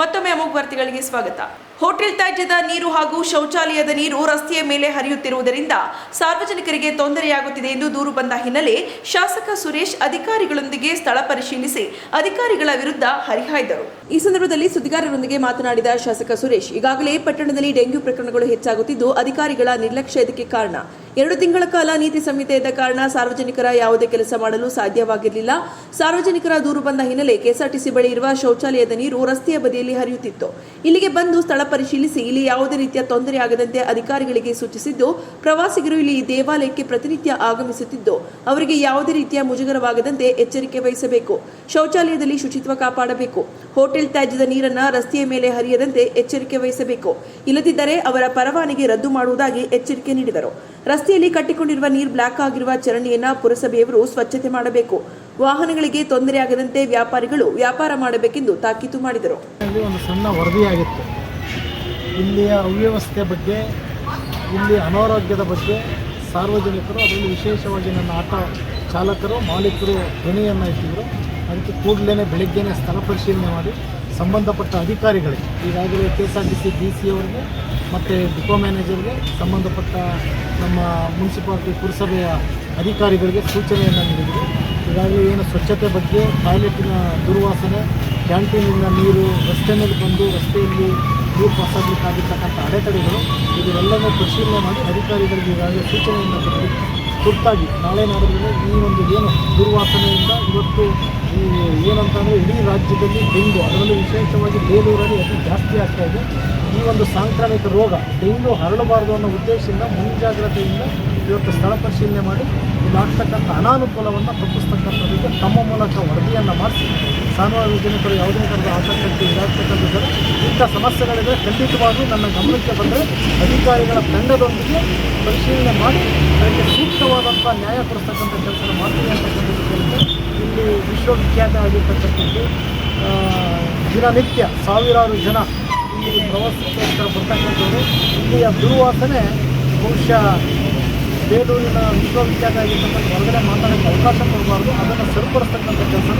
ಮತ್ತೊಮ್ಮೆ ಅಮೋಘ ವಾರ್ತೆಗಳಿಗೆ ಸ್ವಾಗತ. ಹೋಟೆಲ್ ತ್ಯಾಜ್ಯದ ನೀರು ಹಾಗೂ ಶೌಚಾಲಯದ ನೀರು ರಸ್ತೆಯ ಮೇಲೆ ಹರಿಯುತ್ತಿರುವುದರಿಂದ ಸಾರ್ವಜನಿಕರಿಗೆ ತೊಂದರೆಯಾಗುತ್ತಿದೆ ಎಂದು ದೂರು ಬಂದ ಹಿನ್ನೆಲೆ ಶಾಸಕ ಸುರೇಶ್ ಅಧಿಕಾರಿಗಳೊಂದಿಗೆ ಸ್ಥಳ ಪರಿಶೀಲಿಸಿ ಅಧಿಕಾರಿಗಳ ವಿರುದ್ಧ ಹರಿಹಾಯ್ದರು. ಈ ಸಂದರ್ಭದಲ್ಲಿ ಸುದ್ದಿಗಾರರೊಂದಿಗೆ ಮಾತನಾಡಿದ ಶಾಸಕ ಸುರೇಶ್, ಈಗಾಗಲೇ ಪಟ್ಟಣದಲ್ಲಿ ಡೆಂಗ್ಯೂ ಪ್ರಕರಣಗಳು ಹೆಚ್ಚಾಗುತ್ತಿದ್ದು ಅಧಿಕಾರಿಗಳ ನಿರ್ಲಕ್ಷ್ಯ ಇದಕ್ಕೆ ಕಾರಣ. ಎರಡು ತಿಂಗಳ ಕಾಲ ನೀತಿ ಸಂಹಿತೆ ಇದ್ದ ಕಾರಣ ಸಾರ್ವಜನಿಕರ ಯಾವುದೇ ಕೆಲಸ ಮಾಡಲು ಸಾಧ್ಯವಾಗಿರಲಿಲ್ಲ. ಸಾರ್ವಜನಿಕರ ದೂರು ಬಂದ ಹಿನ್ನೆಲೆ ಕೆಎಸ್ಆರ್ಟಿಸಿ ಬಳಿ ಇರುವ ಶೌಚಾಲಯದ ನೀರು ರಸ್ತೆಯ ಬದಿಯಲ್ಲಿ ಹರಿಯುತ್ತಿತ್ತು. ಇಲ್ಲಿಗೆ ಬಂದು ಸ್ಥಳ ಪರಿಶೀಲಿಸಿ, ಇಲ್ಲಿ ಯಾವುದೇ ರೀತಿಯ ತೊಂದರೆ ಆಗದಂತೆ ಅಧಿಕಾರಿಗಳಿಗೆ ಸೂಚಿಸಿದ್ದು, ಪ್ರವಾಸಿಗರು ಇಲ್ಲಿ ದೇವಾಲಯಕ್ಕೆ ಪ್ರತಿನಿತ್ಯ ಆಗಮಿಸುತ್ತಿದ್ದು, ಅವರಿಗೆ ಯಾವುದೇ ರೀತಿಯ ಮುಜುಗರವಾಗದಂತೆ ಎಚ್ಚರಿಕೆ ವಹಿಸಬೇಕು. ಶೌಚಾಲಯದಲ್ಲಿ ಶುಚಿತ್ವ ಕಾಪಾಡಬೇಕು. ಹೋಟೆಲ್ ತ್ಯಾಜ್ಯದ ನೀರನ್ನು ರಸ್ತೆಯ ಮೇಲೆ ಹರಿಯದಂತೆ ಎಚ್ಚರಿಕೆ ವಹಿಸಬೇಕು. ಇಲ್ಲದಿದ್ದರೆ ಅವರ ಪರವಾನಗಿ ರದ್ದು ಮಾಡುವುದಾಗಿ ಎಚ್ಚರಿಕೆ ನೀಡಿದರು. ರಸ್ತೆಯಲ್ಲಿ ಕಟ್ಟಿಕೊಂಡಿರುವ ನೀರು ಬ್ಲಾಕ್ ಆಗಿರುವ ಚರಂಡಿಯನ್ನು ಪುರಸಭೆಯವರು ಸ್ವಚ್ಛತೆ ಮಾಡಬೇಕು. ವಾಹನಗಳಿಗೆ ತೊಂದರೆಯಾಗದಂತೆ ವ್ಯಾಪಾರಿಗಳು ವ್ಯಾಪಾರ ಮಾಡಬೇಕೆಂದು ತಾಕೀತು ಮಾಡಿದರು. ಒಂದು ಸಣ್ಣ ವರದಿಯಾಗಿತ್ತು. ಇಲ್ಲಿಯ ಅವ್ಯವಸ್ಥೆ ಬಗ್ಗೆ, ಇಲ್ಲಿ ಅನಾರೋಗ್ಯದ ಬಗ್ಗೆ ಸಾರ್ವಜನಿಕರು, ಅದರಲ್ಲಿ ವಿಶೇಷವಾಗಿ ನನ್ನ ಆಟೋ ಚಾಲಕರು, ಮಾಲೀಕರು ಧ್ವನಿಯನ್ನು ಇಟ್ಟಿದ್ದರು ಅದಕ್ಕೆ ಕೂಡಲೇ ಬೆಳಗ್ಗೆನೇ ಸ್ಥಳ ಪರಿಶೀಲನೆ ಮಾಡಿ ಸಂಬಂಧಪಟ್ಟ ಅಧಿಕಾರಿಗಳಿಗೆ, ಈಗಾಗಲೇ K S R T C D C ಅವರಿಗೆ, ಮತ್ತು ಡಿಪೋ ಮ್ಯಾನೇಜರ್ಗೆ, ಸಂಬಂಧಪಟ್ಟ ನಮ್ಮ ಮುನ್ಸಿಪಾಲ್ಟಿ ಪುರಸಭೆಯ ಅಧಿಕಾರಿಗಳಿಗೆ ಸೂಚನೆಯನ್ನು ನೀಡಿದರು. ಈಗಾಗಲೇ ಏನು ಸ್ವಚ್ಛತೆ ಬಗ್ಗೆ ಟಾಯ್ಲೆಟಿನ ದುರ್ವಾಸನೆ ಕ್ಯಾಂಟೀನಿಂದ ನೀರು ರಸ್ತೆ ಮೇಲೆ ಬಂದು ರಸ್ತೆಯಲ್ಲಿ ನೀರು ಪಾಸಾಗಲಿಕ್ಕಾಗಿರ್ತಕ್ಕಂಥ ಅಡೆತಡೆಗಳು ಇದೆಲ್ಲವೂ ಪರಿಶೀಲನೆ ಮಾಡಿ ಅಧಿಕಾರಿಗಳಿಗೆ ಈಗಾಗಲೇ ಸೂಚನೆಯನ್ನು ಕೊಟ್ಟು ತುರ್ತಾಗಿ ನಾಳೆ ನಾಡಿದ್ರೆ ಈ ಒಂದು ಏನು ದುರ್ವಾಸನೆಯಿಂದ ಇವತ್ತು ಏನಂತಂದರೆ ಇಡೀ ರಾಜ್ಯದಲ್ಲಿ ಡೆಂಗು ಅದರಲ್ಲೂ ವಿಶೇಷವಾಗಿ ಬೇಲೂರಲ್ಲಿ ಅತಿ ಜಾಸ್ತಿ ಆಗ್ತಾ ಇದೆ. ಈ ಒಂದು ಸಾಂಕ್ರಾಮಿಕ ರೋಗ ಡೆಂಗು ಹರಡಬಾರದು ಅನ್ನೋ ಉದ್ದೇಶದಿಂದ ಮುಂಜಾಗ್ರತೆಯಿಂದ ಇವತ್ತು ಸ್ಥಳ ಪರಿಶೀಲನೆ ಮಾಡಿ, ಇದಾಗ್ತಕ್ಕಂಥ ಅನಾನುಕೂಲವನ್ನು ತಪ್ಪಿಸ್ತಕ್ಕಂಥದ್ದಕ್ಕೆ ತಮ್ಮ ಮೂಲಕ ವರದಿಯನ್ನು ಮಾಡಿಸಿ ಸಾರ್ವಜನಿಕರು ಯಾವುದೇ ಥರದ ಆಸಕ್ತಿ ಇದಾಗ್ತಕ್ಕಂಥದ್ದು ಇಂಥ ಸಮಸ್ಯೆಗಳಿದೆ ಖಂಡಿತವಾಗ್ಲೂ ನನ್ನ ಗಮನಕ್ಕೆ ಬಂದರೆ ಅಧಿಕಾರಿಗಳ ತಂಡದೊಂದಿಗೆ ಪರಿಶೀಲನೆ ಮಾಡಿ, ಅದಕ್ಕೆ ಸೂಕ್ತವಾದಂಥ ನ್ಯಾಯ ಕೊಡ್ತಕ್ಕಂಥ ಕೆಲಸ ಮಾಡ್ತೀನಿ ಕೇಳಿದ್ರೆ ಇಲ್ಲಿ ವಿಶ್ವವಿಖ್ಯಾತ ಆಗಿರ್ತಕ್ಕಂಥದ್ದು ದಿನನಿತ್ಯ ಸಾವಿರಾರು ಜನ ಇಲ್ಲಿ ಪ್ರವಾಸಕ್ಕೋಸ್ಕರ ಬರ್ತಕ್ಕಂಥದ್ದು ಇಲ್ಲಿಯ ದುರ್ವಾಸನೆ ಬಹುಶಃ ಬೇಲೂರಿನ ವಿಶ್ವವಿಖ್ಯಾತ ಆಗಿರ್ತಕ್ಕಂಥ ಹೊರಗಡೆ ಮಾತಾಡೋಕ್ಕೆ ಅವಕಾಶ ಕೊಡಬಾರ್ದು. ಅದನ್ನು ಸರಿಪಡಿಸ್ತಕ್ಕಂಥ ಕೆಲಸ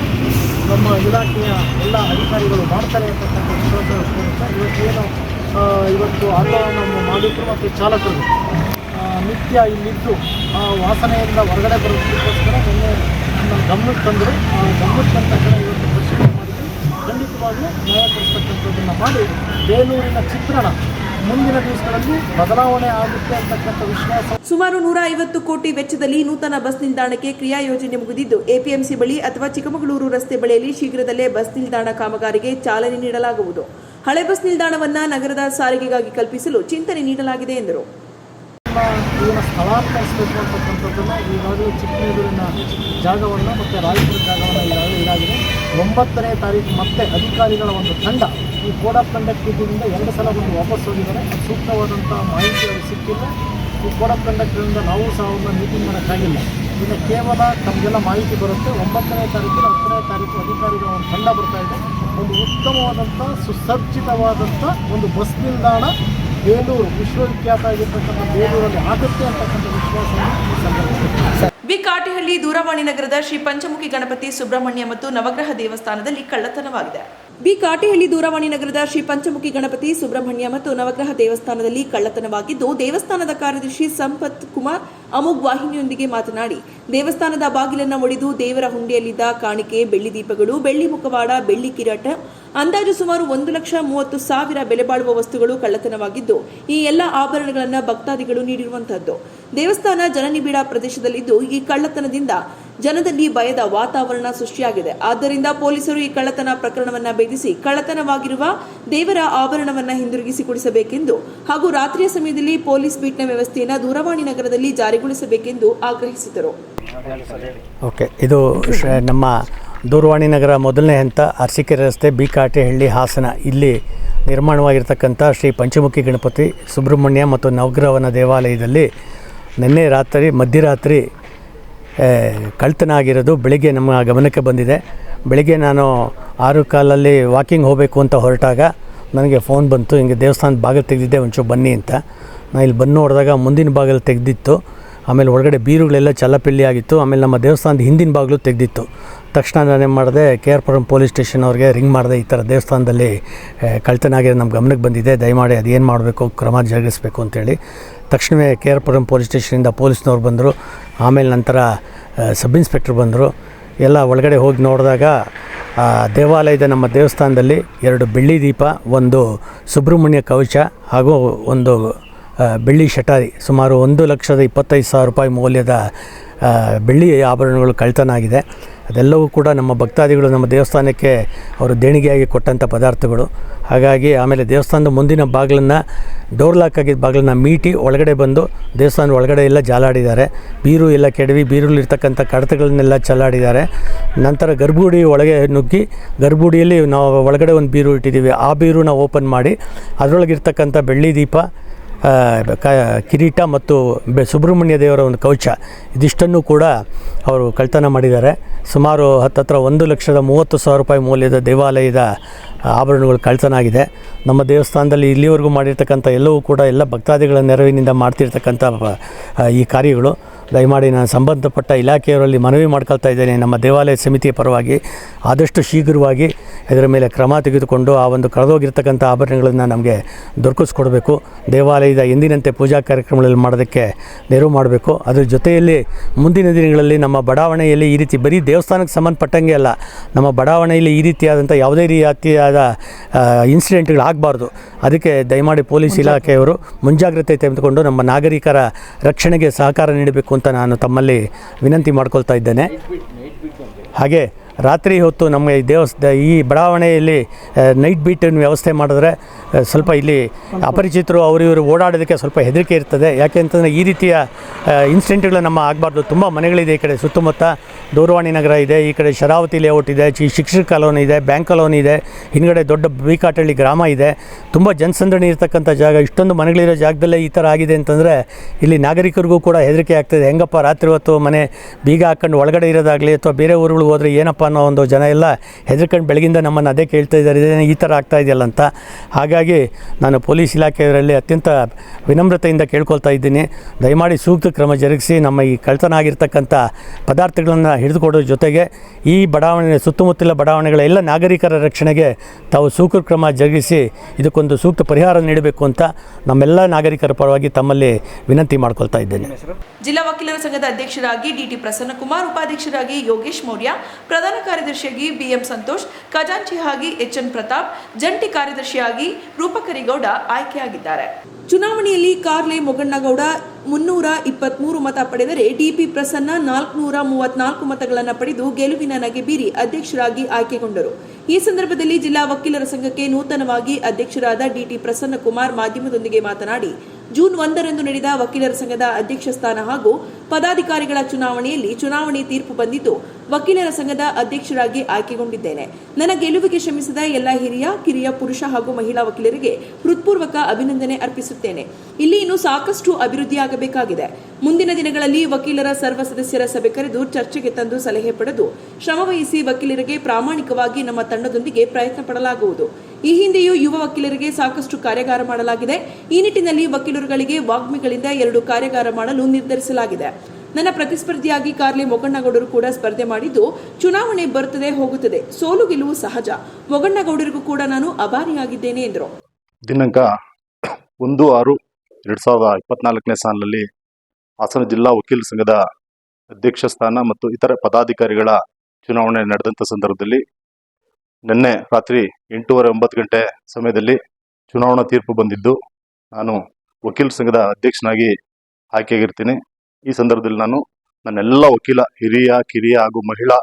ನಮ್ಮ ಇಲಾಖೆಯ ಎಲ್ಲ ಅಧಿಕಾರಿಗಳು ಮಾಡ್ತಾರೆ ಅಂತಕ್ಕಂಥ ವಿಶ್ವಾಸ ಇವತ್ತೇನು ಇವತ್ತು ಆಟೋವನ್ನು ಮಾಲೀಕರು ಮತ್ತು ಚಾಲಕರು ನಿತ್ಯ ಇಲ್ಲಿದ್ದು ಆ ವಾಸನೆಯಿಂದ ಹೊರಗಡೆ ಬರೋದಕ್ಕೋಸ್ಕರ ನಿನ್ನೆ ನಮ್ಮ ಗಮನಕ್ಕೆ ತಂದರು ಆ ಗಮನಕ್ಕೆ ತಕ್ಷಣ ಇವತ್ತು ಪರಿಶೀಲನೆ ಮಾಡಿದ್ವಿ ಖಂಡಿತವಾಗಲೂ ನ್ಯಾಯ ಕೊಡಿಸ್ತಕ್ಕಂಥದ್ದನ್ನು ಮಾಡಿ ಬೇಲೂರಿನ ಚಿತ್ರಣ ಮುಂದಿನ ದಿವಸಗಳಲ್ಲಿ ಬದಲಾವಣೆ ಆಗುತ್ತೆ ಅಂತಕ್ಕಂಥ ವಿಶ್ವಾಸ. ಸುಮಾರು ನೂರ ಐವತ್ತು ಕೋಟಿ ವೆಚ್ಚದಲ್ಲಿ ನೂತನ ಬಸ್ ನಿಲ್ದಾಣಕ್ಕೆ ಕ್ರಿಯಾ ಯೋಜನೆ ಮುಗಿದಿದ್ದು ಎಪಿಎಂಸಿ ಬಳಿ ಅಥವಾ ಚಿಕ್ಕಮಗಳೂರು ರಸ್ತೆ ಬಳಿಯಲ್ಲಿ ಶೀಘ್ರದಲ್ಲೇ ಬಸ್ ನಿಲ್ದಾಣ ಕಾಮಗಾರಿಗೆ ಚಾಲನೆ ನೀಡಲಾಗುವುದು. ಹಳೆ ಬಸ್ ನಿಲ್ದಾಣವನ್ನ ನಗರದ ಸಾರಿಗೆಗಾಗಿ ಕಲ್ಪಿಸಲು ಚಿಂತನೆ ನೀಡಲಾಗಿದೆ ಎಂದರು. ಇವನ್ನ ಸ್ಥಳಾಂತರಿಸಬೇಕು ಅಂತಕ್ಕಂಥದ್ದನ್ನು ಈಗಾಗಲೇ ಚಿಕ್ಕಮಗಳೂರಿನ ಜಾಗವನ್ನು ಮತ್ತು ರಾಯಪುರ ಜಾಗವನ್ನು ಈಗಾಗಲೇ ಇದಾಗಿದೆ. ಒಂಬತ್ತನೇ ತಾರೀಕು ಮತ್ತೆ ಅಧಿಕಾರಿಗಳ ಒಂದು ತಂಡ ಈ ಕೋಡ್ ಆಫ್ ಎರಡು ಸಲ ಬಂದು ವಾಪಸ್ ಹೋಗಿದ್ದಾರೆ. ಸೂಕ್ತವಾದಂಥ ಮಾಹಿತಿ ಅವರು ಸಿಕ್ಕಿಲ್ಲ. ಈ ಕೋಡ್ ಆಫ್ ನಾವು ಸಹ ಅವನ್ನ ಮೀಟಿಂಗ್ ಮಾಡೋಕ್ಕಾಗಿಲ್ಲ. ಇನ್ನು ಕೇವಲ ತಮಗೆಲ್ಲ ಮಾಹಿತಿ ಬರುತ್ತೆ. ಒಂಬತ್ತನೇ ತಾರೀಕು, ಹತ್ತನೇ ತಾರೀಕು ಅಧಿಕಾರಿಗಳ ಒಂದು ತಂಡ ಬರ್ತಾ ಇದೆ. ಒಂದು ಉತ್ತಮವಾದಂಥ, ಸುಸಜ್ಜಿತವಾದಂಥ ಒಂದು ಬಸ್ ನಿಲ್ದಾಣ ಬೇಲೂರು ವಿಶ್ವವಿಖ್ಯಾತ ಆಗಿರ್ತಕ್ಕಂಥ ಬೇಲೂರಲ್ಲಿ ಆಗುತ್ತೆ ಅಂತಕ್ಕಂಥ ದೂರವಾಣಿ ನಗರದ ಶ್ರೀ ಪಂಚಮುಖಿ ಗಣಪತಿ ಸುಬ್ರಹ್ಮಣ್ಯ ಮತ್ತು ನವಗ್ರಹ ದೇವಸ್ಥಾನದಲ್ಲಿ ಕಳ್ಳತನವಾಗಿದೆ. ಬಿ ಕಾಟಿಹಳ್ಳಿ ದೂರವಾಣಿ ನಗರದ ಶ್ರೀ ಪಂಚಮುಖಿ ಗಣಪತಿ ಸುಬ್ರಹ್ಮಣ್ಯ ಮತ್ತು ನವಗ್ರಹ ದೇವಸ್ಥಾನದಲ್ಲಿ ಕಳ್ಳತನವಾಗಿದ್ದು, ದೇವಸ್ಥಾನದ ಕಾರ್ಯದರ್ಶಿ ಸಂಪತ್ ಕುಮಾರ್ ಅಮೋಘ್ ವಾಹಿನಿಯೊಂದಿಗೆ ಮಾತನಾಡಿ, ದೇವಸ್ಥಾನದ ಬಾಗಿಲನ್ನು ಒಡೆದು ದೇವರ ಹುಂಡಿಯಲ್ಲಿದ್ದ ಕಾಣಿಕೆ, ಬೆಳ್ಳಿ ದೀಪಗಳು, ಬೆಳ್ಳಿ ಮುಖವಾಡ, ಬೆಳ್ಳಿ ಕಿರೀಟ ಅಂದಾಜು ಸುಮಾರು ಒಂದು ಲಕ್ಷ ಮೂವತ್ತು ಸಾವಿರ ಬೆಲೆ ಬಾಳುವ ವಸ್ತುಗಳು ಕಳ್ಳತನವಾಗಿದ್ದು, ಈ ಎಲ್ಲ ಆಭರಣಗಳನ್ನು ಭಕ್ತಾದಿಗಳು ನೀಡಿರುವಂತಹದ್ದು. ದೇವಸ್ಥಾನ ಜನನಿಬಿಡ ಪ್ರದೇಶದಲ್ಲಿದ್ದು, ಈ ಕಳ್ಳತನದಿಂದ ಜನದಲ್ಲಿ ಭಯದ ವಾತಾವರಣ ಸೃಷ್ಟಿಯಾಗಿದೆ. ಆದ್ದರಿಂದ ಪೊಲೀಸರು ಈ ಕಳ್ಳತನ ಪ್ರಕರಣವನ್ನು ಭೇದಿಸಿ, ಕಳ್ಳತನವಾಗಿರುವ ದೇವರ ಆಭರಣವನ್ನು ಹಿಂದಿರುಗಿಸಿ ಕೊಡಿಸಬೇಕೆಂದು ಹಾಗೂ ರಾತ್ರಿಯ ಸಮಯದಲ್ಲಿ ಪೊಲೀಸ್ ಬೀಟ್ನ ವ್ಯವಸ್ಥೆಯನ್ನು ದೂರವಾಣಿ ನಗರದಲ್ಲಿ ಜಾರಿಗೊಳಿಸಬೇಕೆಂದು ಆಗ್ರಹಿಸಿದರು. ಓಕೆ, ಇದು ನಮ್ಮ ದೂರವಾಣಿ ನಗರ ಮೊದಲನೇ ಹಂತ ಅರಸಿಕೆರೆ ರಸ್ತೆ ಬಿ ಕಾಟೆಹಳ್ಳಿ ಹಾಸನ. ಇಲ್ಲಿ ನಿರ್ಮಾಣವಾಗಿರ್ತಕ್ಕಂಥ ಶ್ರೀ ಪಂಚಮುಖಿ ಗಣಪತಿ ಸುಬ್ರಹ್ಮಣ್ಯ ಮತ್ತು ನವಗ್ರಹವನ ದೇವಾಲಯದಲ್ಲಿ ನಿನ್ನೆ ರಾತ್ರಿ, ಮಧ್ಯರಾತ್ರಿ ಕಳ್ತನ ಆಗಿರೋದು ಬೆಳಿಗ್ಗೆ ನಮ್ಮ ಗಮನಕ್ಕೆ ಬಂದಿದೆ. ಬೆಳಿಗ್ಗೆ ನಾನು ಆರು ಕಾಲಲ್ಲಿ ವಾಕಿಂಗ್ ಹೋಗಬೇಕು ಅಂತ ಹೊರಟಾಗ ನನಗೆ ಫೋನ್ ಬಂತು. ಹಿಂಗೆ ದೇವಸ್ಥಾನದ ಬಾಗಿಲು ತೆಗೆದಿದ್ದೆ, ಒಂಚೂರು ಬನ್ನಿ ಅಂತ. ನಾನು ಇಲ್ಲಿ ಬಂದು ನೋಡಿದಾಗ ಮುಂದಿನ ಬಾಗಿಲು ತೆಗೆದಿತ್ತು. ಆಮೇಲೆ ಒಳಗಡೆ ಬೀರುಗಳೆಲ್ಲ ಚಲ್ಲಪಿಲ್ಲಿ ಆಗಿತ್ತು. ಆಮೇಲೆ ನಮ್ಮ ದೇವಸ್ಥಾನದ ಹಿಂದಿನ ಬಾಗಿಲು ತೆಗೆದಿತ್ತು. ತಕ್ಷಣ ನಾನೇನು ಮಾಡಿದೆ K R Puram police station ಅವ್ರಿಗೆ ರಿಂಗ್ ಮಾಡಿದೆ ಈ ಥರ ದೇವಸ್ಥಾನದಲ್ಲಿ ಆ, ಕಳ್ತನ ಆಗಿರೋದು ನಮ್ಮ ಗಮನಕ್ಕೆ ಬಂದಿದೆ ದಯಮಾಡಿ ಅದೇನು ಮಾಡಬೇಕು ಕ್ರಮ ಜರುಗಿಸಬೇಕು ಅಂತೇಳಿ. ತಕ್ಷಣವೇ ಕೆ ಆರ್ ಪುರಂ ಪೊಲೀಸ್ ಸ್ಟೇಷನಿಂದ ಪೊಲೀಸ್ನವ್ರು ಬಂದರು ಆಮೇಲೆ ನಂತರ ಸಬ್ ಇನ್ಸ್ಪೆಕ್ಟ್ರ್ ಬಂದರು. ಎಲ್ಲ ಒಳಗಡೆ ಹೋಗಿ ನೋಡಿದಾಗ ದೇವಾಲಯದ ನಮ್ಮ ದೇವಸ್ಥಾನದಲ್ಲಿ ಎರಡು ಬೆಳ್ಳಿ ದೀಪ ಒಂದು ಸುಬ್ರಹ್ಮಣ್ಯ ಕವಚ ಹಾಗೂ ಒಂದು ಬೆಳ್ಳಿ ಶಟಾರಿ. ಸುಮಾರು ಒಂದು ಲಕ್ಷದ ಇಪ್ಪತ್ತೈದು ಸಾವಿರ ರೂಪಾಯಿ ಮೌಲ್ಯದ ಬೆಳ್ಳಿ ಆಭರಣಗಳು ಕಳ್ತನ ಆಗಿದೆ ಅದೆಲ್ಲವೂ ಕೂಡ ನಮ್ಮ ಭಕ್ತಾದಿಗಳು ನಮ್ಮ ದೇವಸ್ಥಾನಕ್ಕೆ ಅವರು ದೇಣಿಗೆಯಾಗಿ ಕೊಟ್ಟಂಥ ಪದಾರ್ಥಗಳು. ಹಾಗಾಗಿ ಆಮೇಲೆ ದೇವಸ್ಥಾನದ ಮುಂದಿನ ಬಾಗಿಲನ್ನು ಡೋರ್ ಲಾಕ್ ಆಗಿದ್ದ ಬಾಗಿಲನ್ನ ಮೀಟಿ ಒಳಗಡೆ ಬಂದು ದೇವಸ್ಥಾನದ ಒಳಗಡೆ ಎಲ್ಲ ಜಾಲಾಡಿದ್ದಾರೆ. ಬೀರು ಎಲ್ಲ ಕೆಡವಿ ಬೀರುಲಿರ್ತಕ್ಕಂಥ ಕಡತಗಳನ್ನೆಲ್ಲ ಚೆಲ್ಲಾಡಿದ್ದಾರೆ. ನಂತರ ಗರ್ಭಗುಡಿ ಒಳಗೆ ನುಗ್ಗಿ ಗರ್ಭಗುಡಿಯಲ್ಲಿ ನಾವು ಒಳಗಡೆ ಒಂದು ಬೀರು ಇಟ್ಟಿದ್ದೀವಿ. ಆ ಬೀರುನ ಓಪನ್ ಮಾಡಿ, ಅದರೊಳಗಿರ್ತಕ್ಕಂಥ ಬೆಳ್ಳಿ ದೀಪ ಕ, ಕಿರೀಟ ಮತ್ತು ಬೆ, ಸುಬ್ರಹ್ಮಣ್ಯ ದೇವರ ಒಂದು ಕವಚ. ಇದಿಷ್ಟನ್ನು ಕೂಡ ಅವರು ಕಳ್ತನ ಮಾಡಿದ್ದಾರೆ. ಸುಮಾರು ಹತ್ತತ್ರ ಒಂದು ಲಕ್ಷದ ಮೂವತ್ತು ಸಾವಿರ ರೂಪಾಯಿ ಮೌಲ್ಯದ ದೇವಾಲಯದ ಆಭರಣಗಳು ಕಳ್ತನ ಆಗಿದೆ. ನಮ್ಮ ದೇವಸ್ಥಾನದಲ್ಲಿ ಇಲ್ಲಿವರೆಗೂ ಮಾಡಿರ್ತಕ್ಕಂಥ ಎಲ್ಲವೂ ಕೂಡ ಎಲ್ಲ ಭಕ್ತಾದಿಗಳ ನೆರವಿನಿಂದ ಮಾಡ್ತಿರ್ತಕ್ಕಂಥ ಈ ಕಾರ್ಯಗಳು. ದಯಮಾಡಿ ನಾನು ಸಂಬಂಧಪಟ್ಟ ಇಲಾಖೆಯವರಲ್ಲಿ ಮನವಿ ಮಾಡ್ಕೊಳ್ತಾ ಇದ್ದೇನೆ. ನಮ್ಮ ದೇವಾಲಯ ಸಮಿತಿಯ ಪರವಾಗಿ ಆದಷ್ಟು ಶೀಘ್ರವಾಗಿ ಇದರ ಮೇಲೆ ಕ್ರಮ ತೆಗೆದುಕೊಂಡು ಆ ಒಂದು ಕಳೆದೋಗಿರ್ತಕ್ಕಂಥ ಆಭರಣಗಳನ್ನು ನಮಗೆ ದೊರಕಿಸ್ಕೊಡ್ಬೇಕು. ದೇವಾಲಯದ ಎಂದಿನಂತೆ ಪೂಜಾ ಕಾರ್ಯಕ್ರಮಗಳಲ್ಲಿ ಮಾಡೋದಕ್ಕೆ ನೆರವು ಮಾಡಬೇಕು. ಅದರ ಜೊತೆಯಲ್ಲಿ ಮುಂದಿನ ದಿನಗಳಲ್ಲಿ ನಮ್ಮ ಬಡಾವಣೆಯಲ್ಲಿ ಈ ರೀತಿ ಬರೀ ದೇವಸ್ಥಾನಕ್ಕೆ ಸಂಬಂಧಪಟ್ಟಂಗೆ ಅಲ್ಲ, ನಮ್ಮ ಬಡಾವಣೆಯಲ್ಲಿ ಈ ರೀತಿಯಾದಂಥ ಯಾವುದೇ ರೀತಿಯಾದ ಇನ್ಸಿಡೆಂಟ್ಗಳು ಆಗಬಾರ್ದು ಅದಕ್ಕೆ ದಯಮಾಡಿ ಪೊಲೀಸ್ ಇಲಾಖೆಯವರು ಮುಂಜಾಗ್ರತೆ ತೆಗೆದುಕೊಂಡು ನಮ್ಮ ನಾಗರಿಕರ ರಕ್ಷಣೆಗೆ ಸಹಕಾರ ನೀಡಬೇಕು ಅಂತ ನಾನು ತಮ್ಮಲ್ಲಿ ವಿನಂತಿ ಮಾಡ್ಕೊಳ್ತಾ ಇದ್ದೇನೆ. ಹಾಗೆ ರಾತ್ರಿ ಹೊತ್ತು ನಮ್ಮ ಈ ದೇವಸ್ಥ ಈ ಬಡಾವಣೆಯಲ್ಲಿ ನೈಟ್ ಬೀಟನ್ನು ವ್ಯವಸ್ಥೆ ಮಾಡಿದ್ರೆ ಸ್ವಲ್ಪ ಇಲ್ಲಿ ಅಪರಿಚಿತರು ಅವರು ಇವರು ಓಡಾಡೋದಕ್ಕೆ ಸ್ವಲ್ಪ ಹೆದರಿಕೆ ಇರ್ತದೆ. ಯಾಕೆ ಅಂತಂದರೆ ಈ ರೀತಿಯ ಇನ್ಸಿಡೆಂಟ್ಗಳು ನಮ್ಮ ಆಗಬಾರ್ದು. ತುಂಬ ಮನೆಗಳಿದೆ ಈ ಕಡೆ ಸುತ್ತಮುತ್ತ. ದೂರವಾಣಿ ನಗರ ಇದೆ, ಈ ಕಡೆ ಶರಾವತಿ ಲೇಔಟ್ ಇದೆ ಚಿ ಶಿಕ್ಷಕ ಕಾಲೋನಿ ಇದೆ ಬ್ಯಾಂಕ್ ಕಾಲೋನಿ ಇದೆ, ಹಿಂದ್ಗಡೆ ದೊಡ್ಡ ಬೀಕಾಟಳ್ಳಿ ಗ್ರಾಮ ಇದೆ. ತುಂಬ ಜನಸಂದಣಿ ಇರತಕ್ಕಂಥ ಜಾಗ, ಇಷ್ಟೊಂದು ಮನೆಗಳಿರೋ ಜಾಗದಲ್ಲೇ ಈ ಥರ ಆಗಿದೆ ಅಂತಂದರೆ ಇಲ್ಲಿ ನಾಗರಿಕರಿಗೂ ಕೂಡ ಹೆದರಿಕೆ ಆಗ್ತದೆ ಹೆಂಗಪ್ಪ ರಾತ್ರಿ ಹೊತ್ತು ಮನೆ ಬೀಗ ಹಾಕ್ಕೊಂಡು ಒಳಗಡೆ ಇರೋದಾಗಲಿ ಅಥವಾ ಬೇರೆ ಊರುಗಳಿಗೆ ಹೋದರೆ ಏನಪ್ಪ ಅನ್ನೋ ಒಂದು ಜನ ಎಲ್ಲ ಹೆದರ್ಕೊಂಡು ಬೆಳಗಿಂದ ನಮ್ಮನ್ನು ಅದೇ ಕೇಳ್ತಾ ಇದ್ದಾರೆ. ಇದೇ ಈ ಥರ ಆಗ್ತಾ ಇದೆಯಲ್ಲ ಅಂತ. ಹಾಗಾಗಿ ನಾನು ಪೊಲೀಸ್ ಇಲಾಖೆಯವರಲ್ಲಿ ಅತ್ಯಂತ ವಿನಮ್ರತೆಯಿಂದ ಕೇಳ್ಕೊಳ್ತಾ ಇದ್ದೀನಿ. ದಯಮಾಡಿ ಸೂಕ್ತ ಕ್ರಮ ಜರುಗಿಸಿ ನಮ್ಮ ಈ ಕಳ್ತನ ಆಗಿರ್ತಕ್ಕಂಥ ಪದಾರ್ಥಗಳನ್ನು ಹಿಡಿದುಕೊಡೋ ಜೊತೆಗೆ ಈ ಬಡಾವಣೆ ಸುತ್ತಮುತ್ತಲ ಬಡಾವಣೆಗಳ ಎಲ್ಲ ನಾಗರಿಕರ ರಕ್ಷಣೆಗೆ ತಾವು ಸೂಕ್ತ ಕ್ರಮ ಜರುಗಿಸಿ ಇದಕ್ಕೊಂದು ಸೂಕ್ತ ಪರಿಹಾರ ನೀಡಬೇಕು ಅಂತ ನಮ್ಮೆಲ್ಲ ನಾಗರಿಕರ ಪರವಾಗಿ ತಮ್ಮಲ್ಲಿ ವಿನಂತಿ ಮಾಡ್ಕೊಳ್ತಾ ಇದ್ದೇನೆ. ಜಿಲ್ಲಾ ವಕೀಲರ ಸಂಘದ ಅಧ್ಯಕ್ಷರಾಗಿ ಡಿಟಿ ಪ್ರಸನ್ನಕುಮಾರ್, ಉಪಾಧ್ಯಕ್ಷರಾಗಿ ಯೋಗೇಶ್ ಮೌರ್ಯ, ಪ್ರಧಾನ ಕಾರ್ಯದರ್ಶಿಯಾಗಿ ಬಿಎಂ ಸಂತೋಷ್, ಖಜಾಂಚಿಯಾಗಿ ಎಚ್ ಎನ್ ಪ್ರತಾಪ್, ಜಂಟಿ ಕಾರ್ಯದರ್ಶಿಯಾಗಿ ರೂಪಕರಿಗೌಡ ಆಯ್ಕೆಯಾಗಿದ್ದಾರೆ. ಚುನಾವಣೆಯಲ್ಲಿ ಕಾರ್ಲೆ ಮೊಗಣ್ಣಗೌಡ ಮುನ್ನೂರ ಇಪ್ಪತ್ಮೂರು ಮತ ಪಡೆದರೆ ಡಿಪಿ ಪ್ರಸನ್ನ ನಾಲ್ಕುನೂರ ಮೂವತ್ನಾಲ್ಕು ಮತಗಳನ್ನು ಪಡೆದು ಗೆಲುವಿನ ನಗೆ ಬೀರಿ ಅಧ್ಯಕ್ಷರಾಗಿ ಆಯ್ಕೆಗೊಂಡರು. ಈ ಸಂದರ್ಭದಲ್ಲಿ ಜಿಲ್ಲಾ ವಕೀಲರ ಸಂಘಕ್ಕೆ ನೂತನವಾಗಿ ಅಧ್ಯಕ್ಷರಾದ ಡಿಟಿ ಪ್ರಸನ್ನಕುಮಾರ್ ಮಾಧ್ಯಮದೊಂದಿಗೆ ಮಾತನಾಡಿ, ಜೂನ್ ಒಂದರಂದು ನಡೆದ ವಕೀಲರ ಸಂಘದ ಅಧ್ಯಕ್ಷ ಸ್ಥಾನ ಹಾಗೂ ಪದಾಧಿಕಾರಿಗಳ ಚುನಾವಣೆಯಲ್ಲಿ ಚುನಾವಣೆ ತೀರ್ಪು ಬಂದಿದ್ದು ವಕೀಲರ ಸಂಘದ ಅಧ್ಯಕ್ಷರಾಗಿ ಆಯ್ಕೆಗೊಂಡಿದ್ದೇನೆ. ನನ್ನ ಗೆಲುವಿಗೆ ಶ್ರಮಿಸಿದ ಎಲ್ಲ ಹಿರಿಯ, ಕಿರಿಯ ಪುರುಷ ಹಾಗೂ ಮಹಿಳಾ ವಕೀಲರಿಗೆ ಹೃತ್ಪೂರ್ವಕ ಅಭಿನಂದನೆ ಅರ್ಪಿಸುತ್ತೇನೆ. ಇಲ್ಲಿ ಇನ್ನೂ ಸಾಕಷ್ಟು ಅಭಿವೃದ್ಧಿಯಾಗಬೇಕಾಗಿದೆ ಮುಂದಿನ ದಿನಗಳಲ್ಲಿ ವಕೀಲರ ಸರ್ವ ಸದಸ್ಯರ ಸಭೆ ಕರೆದು ಚರ್ಚೆಗೆ ತಂದು ಸಲಹೆ ಪಡೆದು ಶ್ರಮವಹಿಸಿ ವಕೀಲರಿಗೆ ಪ್ರಾಮಾಣಿಕವಾಗಿ ನಮ್ಮ ತಂಡದೊಂದಿಗೆ ಪ್ರಯತ್ನ ಪಡಲಾಗುವುದು. ಈ ಹಿಂದೆಯೂ ಯುವ ವಕೀಲರಿಗೆ ಸಾಕಷ್ಟು ಕಾರ್ಯಾಗಾರ ಮಾಡಲಾಗಿದೆ. ಈ ನಿಟ್ಟಿನಲ್ಲಿ ವಕೀಲರುಗಳಿಗೆ ವಾಗ್ಮಿಗಳಿಂದ ಎರಡು ಕಾರ್ಯಾಗಾರ ಮಾಡಲು ನಿರ್ಧರಿಸಲಾಗಿದೆ. ನನ್ನ ಪ್ರತಿಸ್ಪರ್ಧಿಯಾಗಿ ಕಾರ್ಲಿ ಮೊಗಣ್ಣಗೌಡರು ಕೂಡ ಸ್ಪರ್ಧೆ ಮಾಡಿದ್ದು ಚುನಾವಣೆ ಬರುತ್ತದೆ ಹೋಗುತ್ತದೆ. ಸೋಲು ಗೆಲುವು ಸಹಜ. ಮೊಗಣ್ಣಗೌಡರಿಗೂ ಕೂಡ ನಾನು ಅಭಾರಿಯಾಗಿದ್ದೇನೆ ಎಂದರು. ದಿನಾಂಕ ಒಂದು ಆರು ಎರಡು ಸಾವಿರದ ಇಪ್ಪತ್ನಾಲ್ಕನೇ ಸಾಲಿನಲ್ಲಿ ಹಾಸನ ಜಿಲ್ಲಾ ವಕೀಲ ಸಂಘದ ಅಧ್ಯಕ್ಷ ಸ್ಥಾನ ಮತ್ತು ಇತರ ಪದಾಧಿಕಾರಿಗಳ ಚುನಾವಣೆ ನಡೆದಂಥ ಸಂದರ್ಭದಲ್ಲಿ ನಿನ್ನೆ ರಾತ್ರಿ ಎಂಟೂವರೆ ಒಂಬತ್ತು ಗಂಟೆ ಸಮಯದಲ್ಲಿ ಚುನಾವಣಾ ತೀರ್ಪು ಬಂದಿದ್ದು, ನಾನು ವಕೀಲ ಸಂಘದ ಅಧ್ಯಕ್ಷನಾಗಿ ಆಯ್ಕೆಯಾಗಿರ್ತೀನಿ. ಈ ಸಂದರ್ಭದಲ್ಲಿ ನಾನು ನನ್ನೆಲ್ಲ ವಕೀಲ, ಹಿರಿಯ, ಕಿರಿಯ ಹಾಗೂ ಮಹಿಳಾ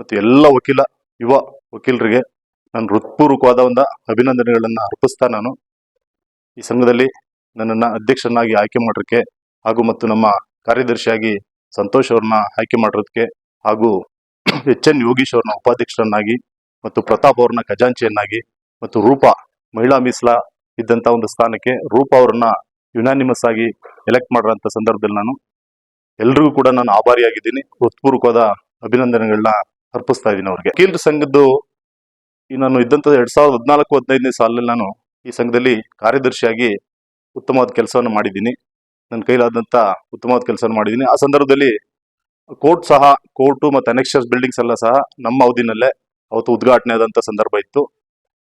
ಮತ್ತು ಎಲ್ಲ ವಕೀಲ, ಯುವ ವಕೀಲರಿಗೆ ನಾನು ಹೃತ್ಪೂರ್ವಕವಾದ ಒಂದು ಅಭಿನಂದನೆಗಳನ್ನು ಅರ್ಪಿಸ್ತಾ ನಾನು ಈ ಸಂಘದಲ್ಲಿ ನನ್ನನ್ನು ಅಧ್ಯಕ್ಷನಾಗಿ ಆಯ್ಕೆ ಮಾಡೋಕ್ಕೆ ಹಾಗೂ ಮತ್ತು ನಮ್ಮ ಕಾರ್ಯದರ್ಶಿಯಾಗಿ ಸಂತೋಷ್ ಅವ್ರನ್ನ ಆಯ್ಕೆ ಮಾಡಿರೋದಕ್ಕೆ ಹಾಗೂ ಎಚ್ ಎನ್ ಯೋಗೀಶ್ ಅವ್ರನ್ನ ಉಪಾಧ್ಯಕ್ಷರನ್ನಾಗಿ ಮತ್ತು ಪ್ರತಾಪ್ ಅವ್ರನ್ನ ಖಜಾಂಚಿಯನ್ನಾಗಿ ಮತ್ತು ರೂಪಾ, ಮಹಿಳಾ ಮೀಸಲ ಇದ್ದಂಥ ಒಂದು ಸ್ಥಾನಕ್ಕೆ ರೂಪಾ ಅವ್ರನ್ನ ಯುನಾನಿಮಸ್ ಆಗಿ ಎಲೆಕ್ಟ್ ಮಾಡಿರೋಂಥ ಸಂದರ್ಭದಲ್ಲಿ ನಾನು ಎಲ್ರಿಗೂ ಕೂಡ ನಾನು ಆಭಾರಿಯಾಗಿದ್ದೀನಿ. ಹೃತ್ಪೂರ್ವಕವಾದ ಅಭಿನಂದನೆಗಳನ್ನ ಅರ್ಪಿಸ್ತಾ ಇದ್ದೀನಿ ಅವ್ರಿಗೆ. ವಕೀಲರ ಸಂಘದ್ದು ನಾನು ಇದ್ದಂಥ ಎರಡ್ ಸಾವಿರದ ಹದಿನಾಲ್ಕು, ಹದಿನೈದನೇ ಸಾಲಲ್ಲಿ ನಾನು ಈ ಸಂಘದಲ್ಲಿ ಕಾರ್ಯದರ್ಶಿಯಾಗಿ ಉತ್ತಮವಾದ ಕೆಲಸವನ್ನು ಮಾಡಿದ್ದೀನಿ. ನನ್ನ ಕೈಲಾದಂಥ ಉತ್ತಮವಾದ ಕೆಲಸವನ್ನು ಮಾಡಿದ್ದೀನಿ. ಆ ಸಂದರ್ಭದಲ್ಲಿ ಕೋರ್ಟ್ ಸಹ, ಕೋರ್ಟು ಮತ್ತು ಅನೆಕ್ಷರ್ಸ್ ಬಿಲ್ಡಿಂಗ್ಸ್ ಎಲ್ಲ ಸಹ ನಮ್ಮ ಅವಧಿನಲ್ಲೇ ಅವತ್ತು ಉದ್ಘಾಟನೆ ಆದಂಥ ಸಂದರ್ಭ ಇತ್ತು.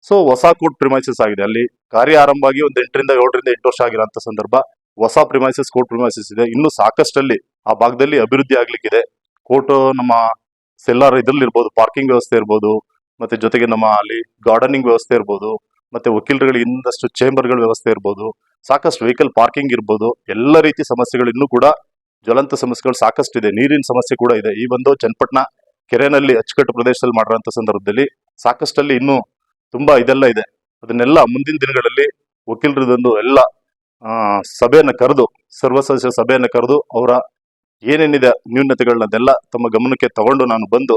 ಸೊ, ಹೊಸ ಕೋರ್ಟ್ ಪ್ರಿಮೈಸಸ್ ಆಗಿದೆ. ಅಲ್ಲಿ ಕಾರ್ಯ ಆರಂಭ ಆಗಿ ಒಂದು ಎಂಟರಿಂದ ಏಳರಿಂದ ಎಂಟು ವರ್ಷ ಆಗಿರೋಂಥ ಸಂದರ್ಭ. ಹೊಸ ಪ್ರಿಮೈಸಸ್ ಕೋರ್ಟ್ ಪ್ರಿಮೈಸಸ್ ಇದೆ. ಇನ್ನೂ ಸಾಕಷ್ಟಲ್ಲಿ ಆ ಭಾಗದಲ್ಲಿ ಅಭಿವೃದ್ಧಿ ಆಗ್ಲಿಕ್ಕಿದೆ. ಕೋರ್ಟ್ ನಮ್ಮ ಸೆಲ್ಲಾರ್ ಇದ್ರಲ್ಲಿ ಇರ್ಬೋದು ಪಾರ್ಕಿಂಗ್ ವ್ಯವಸ್ಥೆ ಇರ್ಬೋದು, ಮತ್ತೆ ಜೊತೆಗೆ ನಮ್ಮ ಅಲ್ಲಿ ಗಾರ್ಡನಿಂಗ್ ವ್ಯವಸ್ಥೆ ಇರ್ಬೋದು, ಮತ್ತೆ ವಕೀಲರುಗಳಿಗೆ ಇನ್ನಷ್ಟು ಚೇಂಬರ್ಗಳ ವ್ಯವಸ್ಥೆ ಇರ್ಬೋದು, ಸಾಕಷ್ಟು ವೆಹಿಕಲ್ ಪಾರ್ಕಿಂಗ್ ಇರ್ಬೋದು, ಎಲ್ಲ ರೀತಿ ಸಮಸ್ಯೆಗಳು ಇನ್ನೂ ಕೂಡ ಜ್ವಲಂತ ಸಮಸ್ಯೆಗಳು ಸಾಕಷ್ಟು ಇದೆ ನೀರಿನ ಸಮಸ್ಯೆ ಕೂಡ ಇದೆ. ಈ ಒಂದು ಚನ್ನಪಟ್ಟಣ ಕೆರೆನಲ್ಲಿ ಅಚ್ಚುಕಟ್ಟು ಪ್ರದೇಶದಲ್ಲಿ ಮಾಡಿರೋಂಥ ಸಂದರ್ಭದಲ್ಲಿ ಸಾಕಷ್ಟಲ್ಲಿ ಇನ್ನೂ ತುಂಬಾ ಇದೆಲ್ಲ ಇದೆ. ಅದನ್ನೆಲ್ಲ ಮುಂದಿನ ದಿನಗಳಲ್ಲಿ ವಕೀಲರದೊಂದು ಎಲ್ಲ ಸಭೆಯನ್ನು ಕರೆದು, ಸರ್ವಸದಸ್ಯ ಸಭೆಯನ್ನ ಕರೆದು ಅವರ ಏನೇನಿದೆ ನ್ಯೂನತೆಗಳನ್ನೆಲ್ಲ ತಮ್ಮ ಗಮನಕ್ಕೆ ತಗೊಂಡು ನಾನು ಬಂದು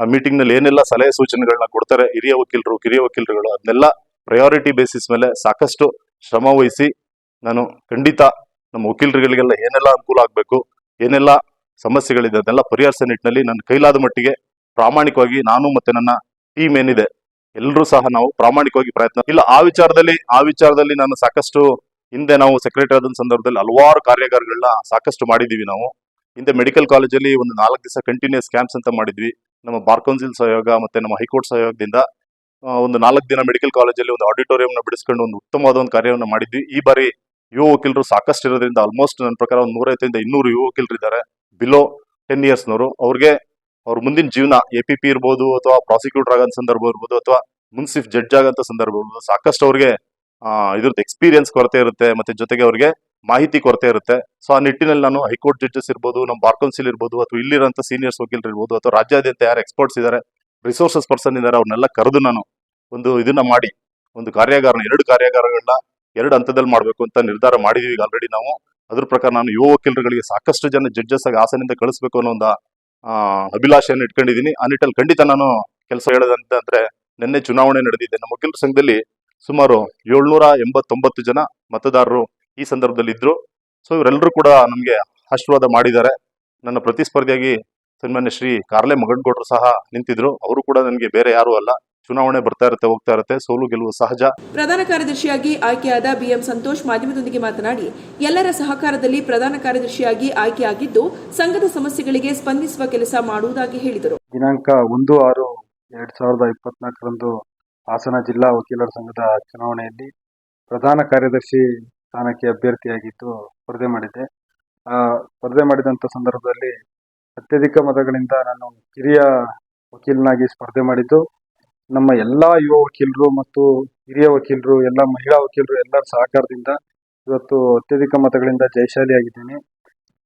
ಆ ಮೀಟಿಂಗ್ನಲ್ಲಿ ಏನೆಲ್ಲ ಸಲಹೆ ಸೂಚನೆಗಳನ್ನ ಕೊಡ್ತಾರೆ ಹಿರಿಯ ವಕೀಲರು, ಕಿರಿಯ ವಕೀಲರುಗಳು ಅದನ್ನೆಲ್ಲ ಪ್ರಯಾರಿಟಿ ಬೇಸಿಸ್ ಮೇಲೆ ಸಾಕಷ್ಟು ಶ್ರಮ ವಹಿಸಿ ನಾನು ಖಂಡಿತ ನಮ್ಮ ವಕೀಲರುಗಳಿಗೆಲ್ಲ ಏನೆಲ್ಲ ಅನುಕೂಲ ಆಗಬೇಕು, ಏನೆಲ್ಲ ಸಮಸ್ಯೆಗಳಿದೆ ಅದನ್ನೆಲ್ಲ ಪರಿಹರಿಸೋ ನಿಟ್ಟಿನಲ್ಲಿ ನನ್ನ ಕೈಲಾದ ಮಟ್ಟಿಗೆ ಪ್ರಾಮಾಣಿಕವಾಗಿ ನಾನು ಮತ್ತೆ ನನ್ನ ಟೀಮ್ ಏನಿದೆ ಎಲ್ಲರೂ ಸಹ ನಾವು ಪ್ರಾಮಾಣಿಕವಾಗಿ ಪ್ರಯತ್ನ ಇಲ್ಲ, ಆ ವಿಚಾರದಲ್ಲಿ ಆ ವಿಚಾರದಲ್ಲಿ ನಾನು ಸಾಕಷ್ಟು ಹಿಂದೆ ನಾವು ಸೆಕ್ರೆಟರಿ ಆದ ಸಂದರ್ಭದಲ್ಲಿ ಹಲವಾರು ಕಾರ್ಯಾಗಾರಗಳನ್ನ ಸಾಕಷ್ಟು ಮಾಡಿದೀವಿ ನಾವು. ಹಿಂದೆ ಮೆಡಿಕಲ್ ಕಾಲೇಜಲ್ಲಿ ಒಂದು ನಾಲ್ಕು ದಿವಸ ಕಂಟಿನ್ಯೂಸ್ ಕ್ಯಾಂಪ್ಸ್ ಅಂತ ಮಾಡಿದ್ವಿ. ನಮ್ಮ ಬಾರ್ ಕೌನ್ಸಿಲ್ ಸಹಯೋಗ ಮತ್ತೆ ನಮ್ಮ ಹೈಕೋರ್ಟ್ ಸಹಯೋಗದಿಂದ ಒಂದು ನಾಲ್ಕು ದಿನ ಮೆಡಿಕಲ್ ಕಾಲೇಜಲ್ಲಿ ಒಂದು ಆಡಿಟೋರಿಯಂನ ಬಿಡಿಸ್ಕೊಂಡು ಒಂದು ಉತ್ತಮವಾದ ಒಂದು ಕಾರ್ಯವನ್ನು ಮಾಡಿದ್ವಿ. ಈ ಬಾರಿ ಯುವ ವಕೀಲರು ಸಾಕಷ್ಟು ಇರೋದ್ರಿಂದ ಆಲ್ಮೋಸ್ಟ್ ನನ್ನ ಪ್ರಕಾರ ಒಂದು ನೂರೈವತ್ತರಿಂದ ಇನ್ನೂರು ಯುವ ವಕೀಲರು ಇದ್ದಾರೆ. ಬಿಲೋ ಟೆನ್ ಇಯರ್ಸ್ನವರು ಅವ್ರಿಗೆ ಅವ್ರ ಮುಂದಿನ ಜೀವನ ಎ ಪಿ ಪಿ ಇರ್ಬೋದು ಅಥವಾ ಪ್ರಾಸಿಕ್ಯೂಟರ್ ಆಗೋ ಸಂದರ್ಭ ಇರ್ಬೋದು ಅಥವಾ ಮುನ್ಸಿಫ್ ಜಡ್ಜ್ ಆಗೋಂಥ ಸಂದರ್ಭ ಇರ್ಬೋದು. ಸಾಕಷ್ಟು ಅವ್ರಿಗೆ ಇದ್ರದ್ದು ಎಕ್ಸ್ಪೀರಿಯನ್ಸ್ ಕೊರತೆ ಇರುತ್ತೆ. ಮತ್ತೆ ಜೊತೆಗೆ ಅವ್ರಿಗೆ ಮಾಹಿತಿ ಕೊರತೆ ಇರುತ್ತೆ. ಸೊ ಆ ನಿಟ್ಟಿನಲ್ಲಿ ನಾನು ಹೈಕೋರ್ಟ್ ಜಡ್ಜಸ್ ಇರ್ಬೋದು, ನಮ್ಮ ಬಾರ್ ಕೌನ್ಸಿಲ್ ಇರ್ಬೋದು, ಅಥವಾ ಇಲ್ಲಿರೋಂಥ ಸೀನಿಯರ್ಸ್ ವಕೀಲರು ಇರ್ಬೋದು, ಅಥವಾ ರಾಜ್ಯಾದ್ಯಂತ ಯಾರು ಎಕ್ಸ್ಪರ್ಟ್ಸ್ ಇದ್ದಾರೆ ರಿಸೋರ್ಸಸ್ ಪರ್ಸನ್ ಇದ್ದಾರೆ ಅವ್ರನ್ನೆಲ್ಲ ಕರೆದು ನಾನು ಒಂದು ಇದನ್ನ ಮಾಡಿ, ಒಂದು ಕಾರ್ಯಾಗಾರ ಎರಡು ಕಾರ್ಯಾಗಾರಗಳನ್ನ ಎರಡು ಹಂತದಲ್ಲಿ ಮಾಡಬೇಕು ಅಂತ ನಿರ್ಧಾರ ಮಾಡಿದೀವಿ. ಆಲ್ರೆಡಿ ನಾವು ಅದ್ರ ಪ್ರಕಾರ ನಾನು ಯುವ ವಕೀಲರುಗಳಿಗೆ ಸಾಕಷ್ಟು ಜನ ಜಡ್ಜಸ್ ಆಗಿ ಆಸನಿಂದ ಕಳಿಸ್ಬೇಕು ಅನ್ನೋ ಒಂದು ಅಭಿಲಾಷೆಯನ್ನು ಇಟ್ಕೊಂಡಿದ್ದೀನಿ. ಆ ನಿಟ್ಟಲ್ಲಿ ಖಂಡಿತ ನಾನು ಕೆಲಸ ಹೇಳೋದಂತ ಅಂದ್ರೆ ನಿನ್ನೆ ಚುನಾವಣೆ ನಡೆದಿದೆ. ನಮ್ಮ ವಕೀಲರ ಸಂಘದಲ್ಲಿ ಸುಮಾರು ಏಳ್ನೂರ ಎಂಬತ್ತೊಂಬತ್ತು ಜನ ಮತದಾರರು ಈ ಸಂದರ್ಭದಲ್ಲಿ ಇದ್ರು ಸೊ ಇವರೆಲ್ಲರೂ ಕೂಡ ನಮಗೆ ಆಶೀರ್ವಾದ ಮಾಡಿದ್ದಾರೆ. ನನ್ನ ಪ್ರತಿಸ್ಪರ್ಧಿಯಾಗಿ ಸನ್ಮಾನ್ಯ ಶ್ರೀ ಕಾರ್ಲೆ ಮಗನ್ಗೌಡರು ಸಹ ನಿಂತಿದ್ರು. ಅವರು ಕೂಡ ನನಗೆ ಬೇರೆ ಯಾರು ಅಲ್ಲ. ಚುನಾವಣೆ ಬರ್ತಾ ಇರುತ್ತೆ ಹೋಗ್ತಾ ಇರುತ್ತೆ. ಸೋಲು ಗೆಲುವು ಸಹಜ. ಪ್ರಧಾನ ಕಾರ್ಯದರ್ಶಿಯಾಗಿ ಆಯ್ಕೆಯಾದ ಬಿಎಂ ಸಂತೋಷ್ ಮಾಧ್ಯಮದೊಂದಿಗೆ ಮಾತನಾಡಿ ಎಲ್ಲರ ಸಹಕಾರದಲ್ಲಿ ಪ್ರಧಾನ ಕಾರ್ಯದರ್ಶಿಯಾಗಿ ಆಯ್ಕೆಯಾಗಿದ್ದು ಸಂಘದ ಸಮಸ್ಯೆಗಳಿಗೆ ಸ್ಪಂದಿಸುವ ಕೆಲಸ ಮಾಡುವುದಾಗಿ ಹೇಳಿದರು. ದಿನಾಂಕ ಒಂದು ಆರು ಎರಡ್ ಸಾವಿರದ ಇಪ್ಪತ್ನಾಲ್ಕರಂದು ಹಾಸನ ಜಿಲ್ಲಾ ವಕೀಲರ ಸಂಘದ ಚುನಾವಣೆಯಲ್ಲಿ ಪ್ರಧಾನ ಕಾರ್ಯದರ್ಶಿ ಸ್ಥಾನಕ್ಕೆ ಅಭ್ಯರ್ಥಿಯಾಗಿದ್ದು ಸ್ಪರ್ಧೆ ಮಾಡಿದ್ದೆ ಆ, ಸ್ಪರ್ಧೆ ಮಾಡಿದಂಥ ಸಂದರ್ಭದಲ್ಲಿ ಅತ್ಯಧಿಕ ಮತಗಳಿಂದ ನಾನು ಕಿರಿಯ ವಕೀಲನಾಗಿ ಸ್ಪರ್ಧೆ ಮಾಡಿದ್ದು. ನಮ್ಮ ಎಲ್ಲ ಯುವ ವಕೀಲರು ಮತ್ತು ಹಿರಿಯ ವಕೀಲರು, ಎಲ್ಲ ಮಹಿಳಾ ವಕೀಲರು ಎಲ್ಲರ ಸಹಕಾರದಿಂದ ಇವತ್ತು ಅತ್ಯಧಿಕ ಮತಗಳಿಂದ ಜಯಶಾಲಿಯಾಗಿದ್ದೀನಿ.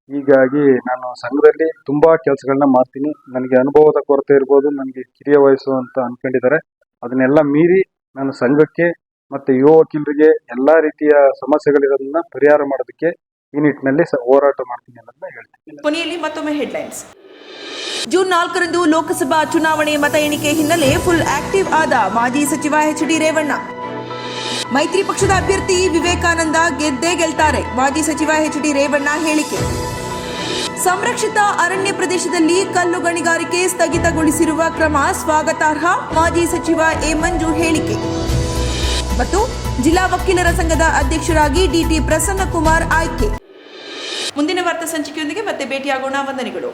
ಹೀಗಾಗಿ ನಾನು ಸಂಘದಲ್ಲಿ ತುಂಬಾ ಕೆಲಸಗಳನ್ನ ಮಾಡ್ತೀನಿ. ನನಗೆ ಅನುಭವದ ಕೊರತೆ ಇರ್ಬೋದು, ನನಗೆ ಕಿರಿಯ ವಯಸ್ಸು ಅಂತ ಅನ್ಕೊಂಡಿದ್ದಾರೆ. ಅದನ್ನೆಲ್ಲ ಮೀರಿ ನಾನು ಸಂಘಕ್ಕೆ ಮತ್ತೆ ಯುವ ಎಲ್ಲಾ ರೀತಿಯ ಸಮಸ್ಯೆಗಳಿರೋದನ್ನ ಪರಿಹಾರ ಮಾಡೋದಕ್ಕೆ ಈ ನಿಟ್ಟಿನಲ್ಲಿ ಹೋರಾಟ ಮಾಡ್ತೀನಿ ಅನ್ನೋದನ್ನ ಹೇಳ್ತೀನಿ. ಕೊನೆಯಲ್ಲಿ ಮತ್ತೊಮ್ಮೆ ಹೆಡ್ಲೈನ್ಸ್. ಜೂನ್ ನಾಲ್ಕರಂದು ಲೋಕಸಭಾ ಚುನಾವಣೆ ಮತ ಎಣಿಕೆ ಹಿನ್ನೆಲೆ ಫುಲ್ ಆಕ್ಟಿವ್ ಆದ ಮಾಜಿ ಸಚಿವ ಎಚ್ ಡಿ ರೇವಣ್ಣ. ಮೈತ್ರಿ ಪಕ್ಷದ ಅಭ್ಯರ್ಥಿ ವಿವೇಕಾನಂದ ಗೆದ್ದೇ ಗೆಲ್ತಾರೆ ಮಾಜಿ ಸಚಿವ ಎಚ್ ಡಿ ರೇವಣ್ಣ ಹೇಳಿಕೆ. ಸಂರಕ್ಷಿತ ಅರಣ್ಯ ಪ್ರದೇಶದಲ್ಲಿ ಕಲ್ಲು ಗಣಿಗಾರಿಕೆ ಸ್ಥಗಿತಗೊಳಿಸಿರುವ ಕ್ರಮ ಸ್ವಾಗತಾರ್ಹ, ಮಾಜಿ ಸಚಿವ ಎ ಮಂಜು ಹೇಳಿಕೆ. ಮತ್ತು ಜಿಲ್ಲಾ ವಕೀಲರ ಸಂಘದ ಅಧ್ಯಕ್ಷರಾಗಿ ಡಿಟಿ ಪ್ರಸನ್ನಕುಮಾರ್ ಆಯ್ಕೆ. ಮುಂದಿನ ವಾರ್ತಾ ಸಂಚಿಕೆಯೊಂದಿಗೆ ಮತ್ತೆ ಭೇಟಿಯಾಗೋಣ. ವಂದನೆಗಳು.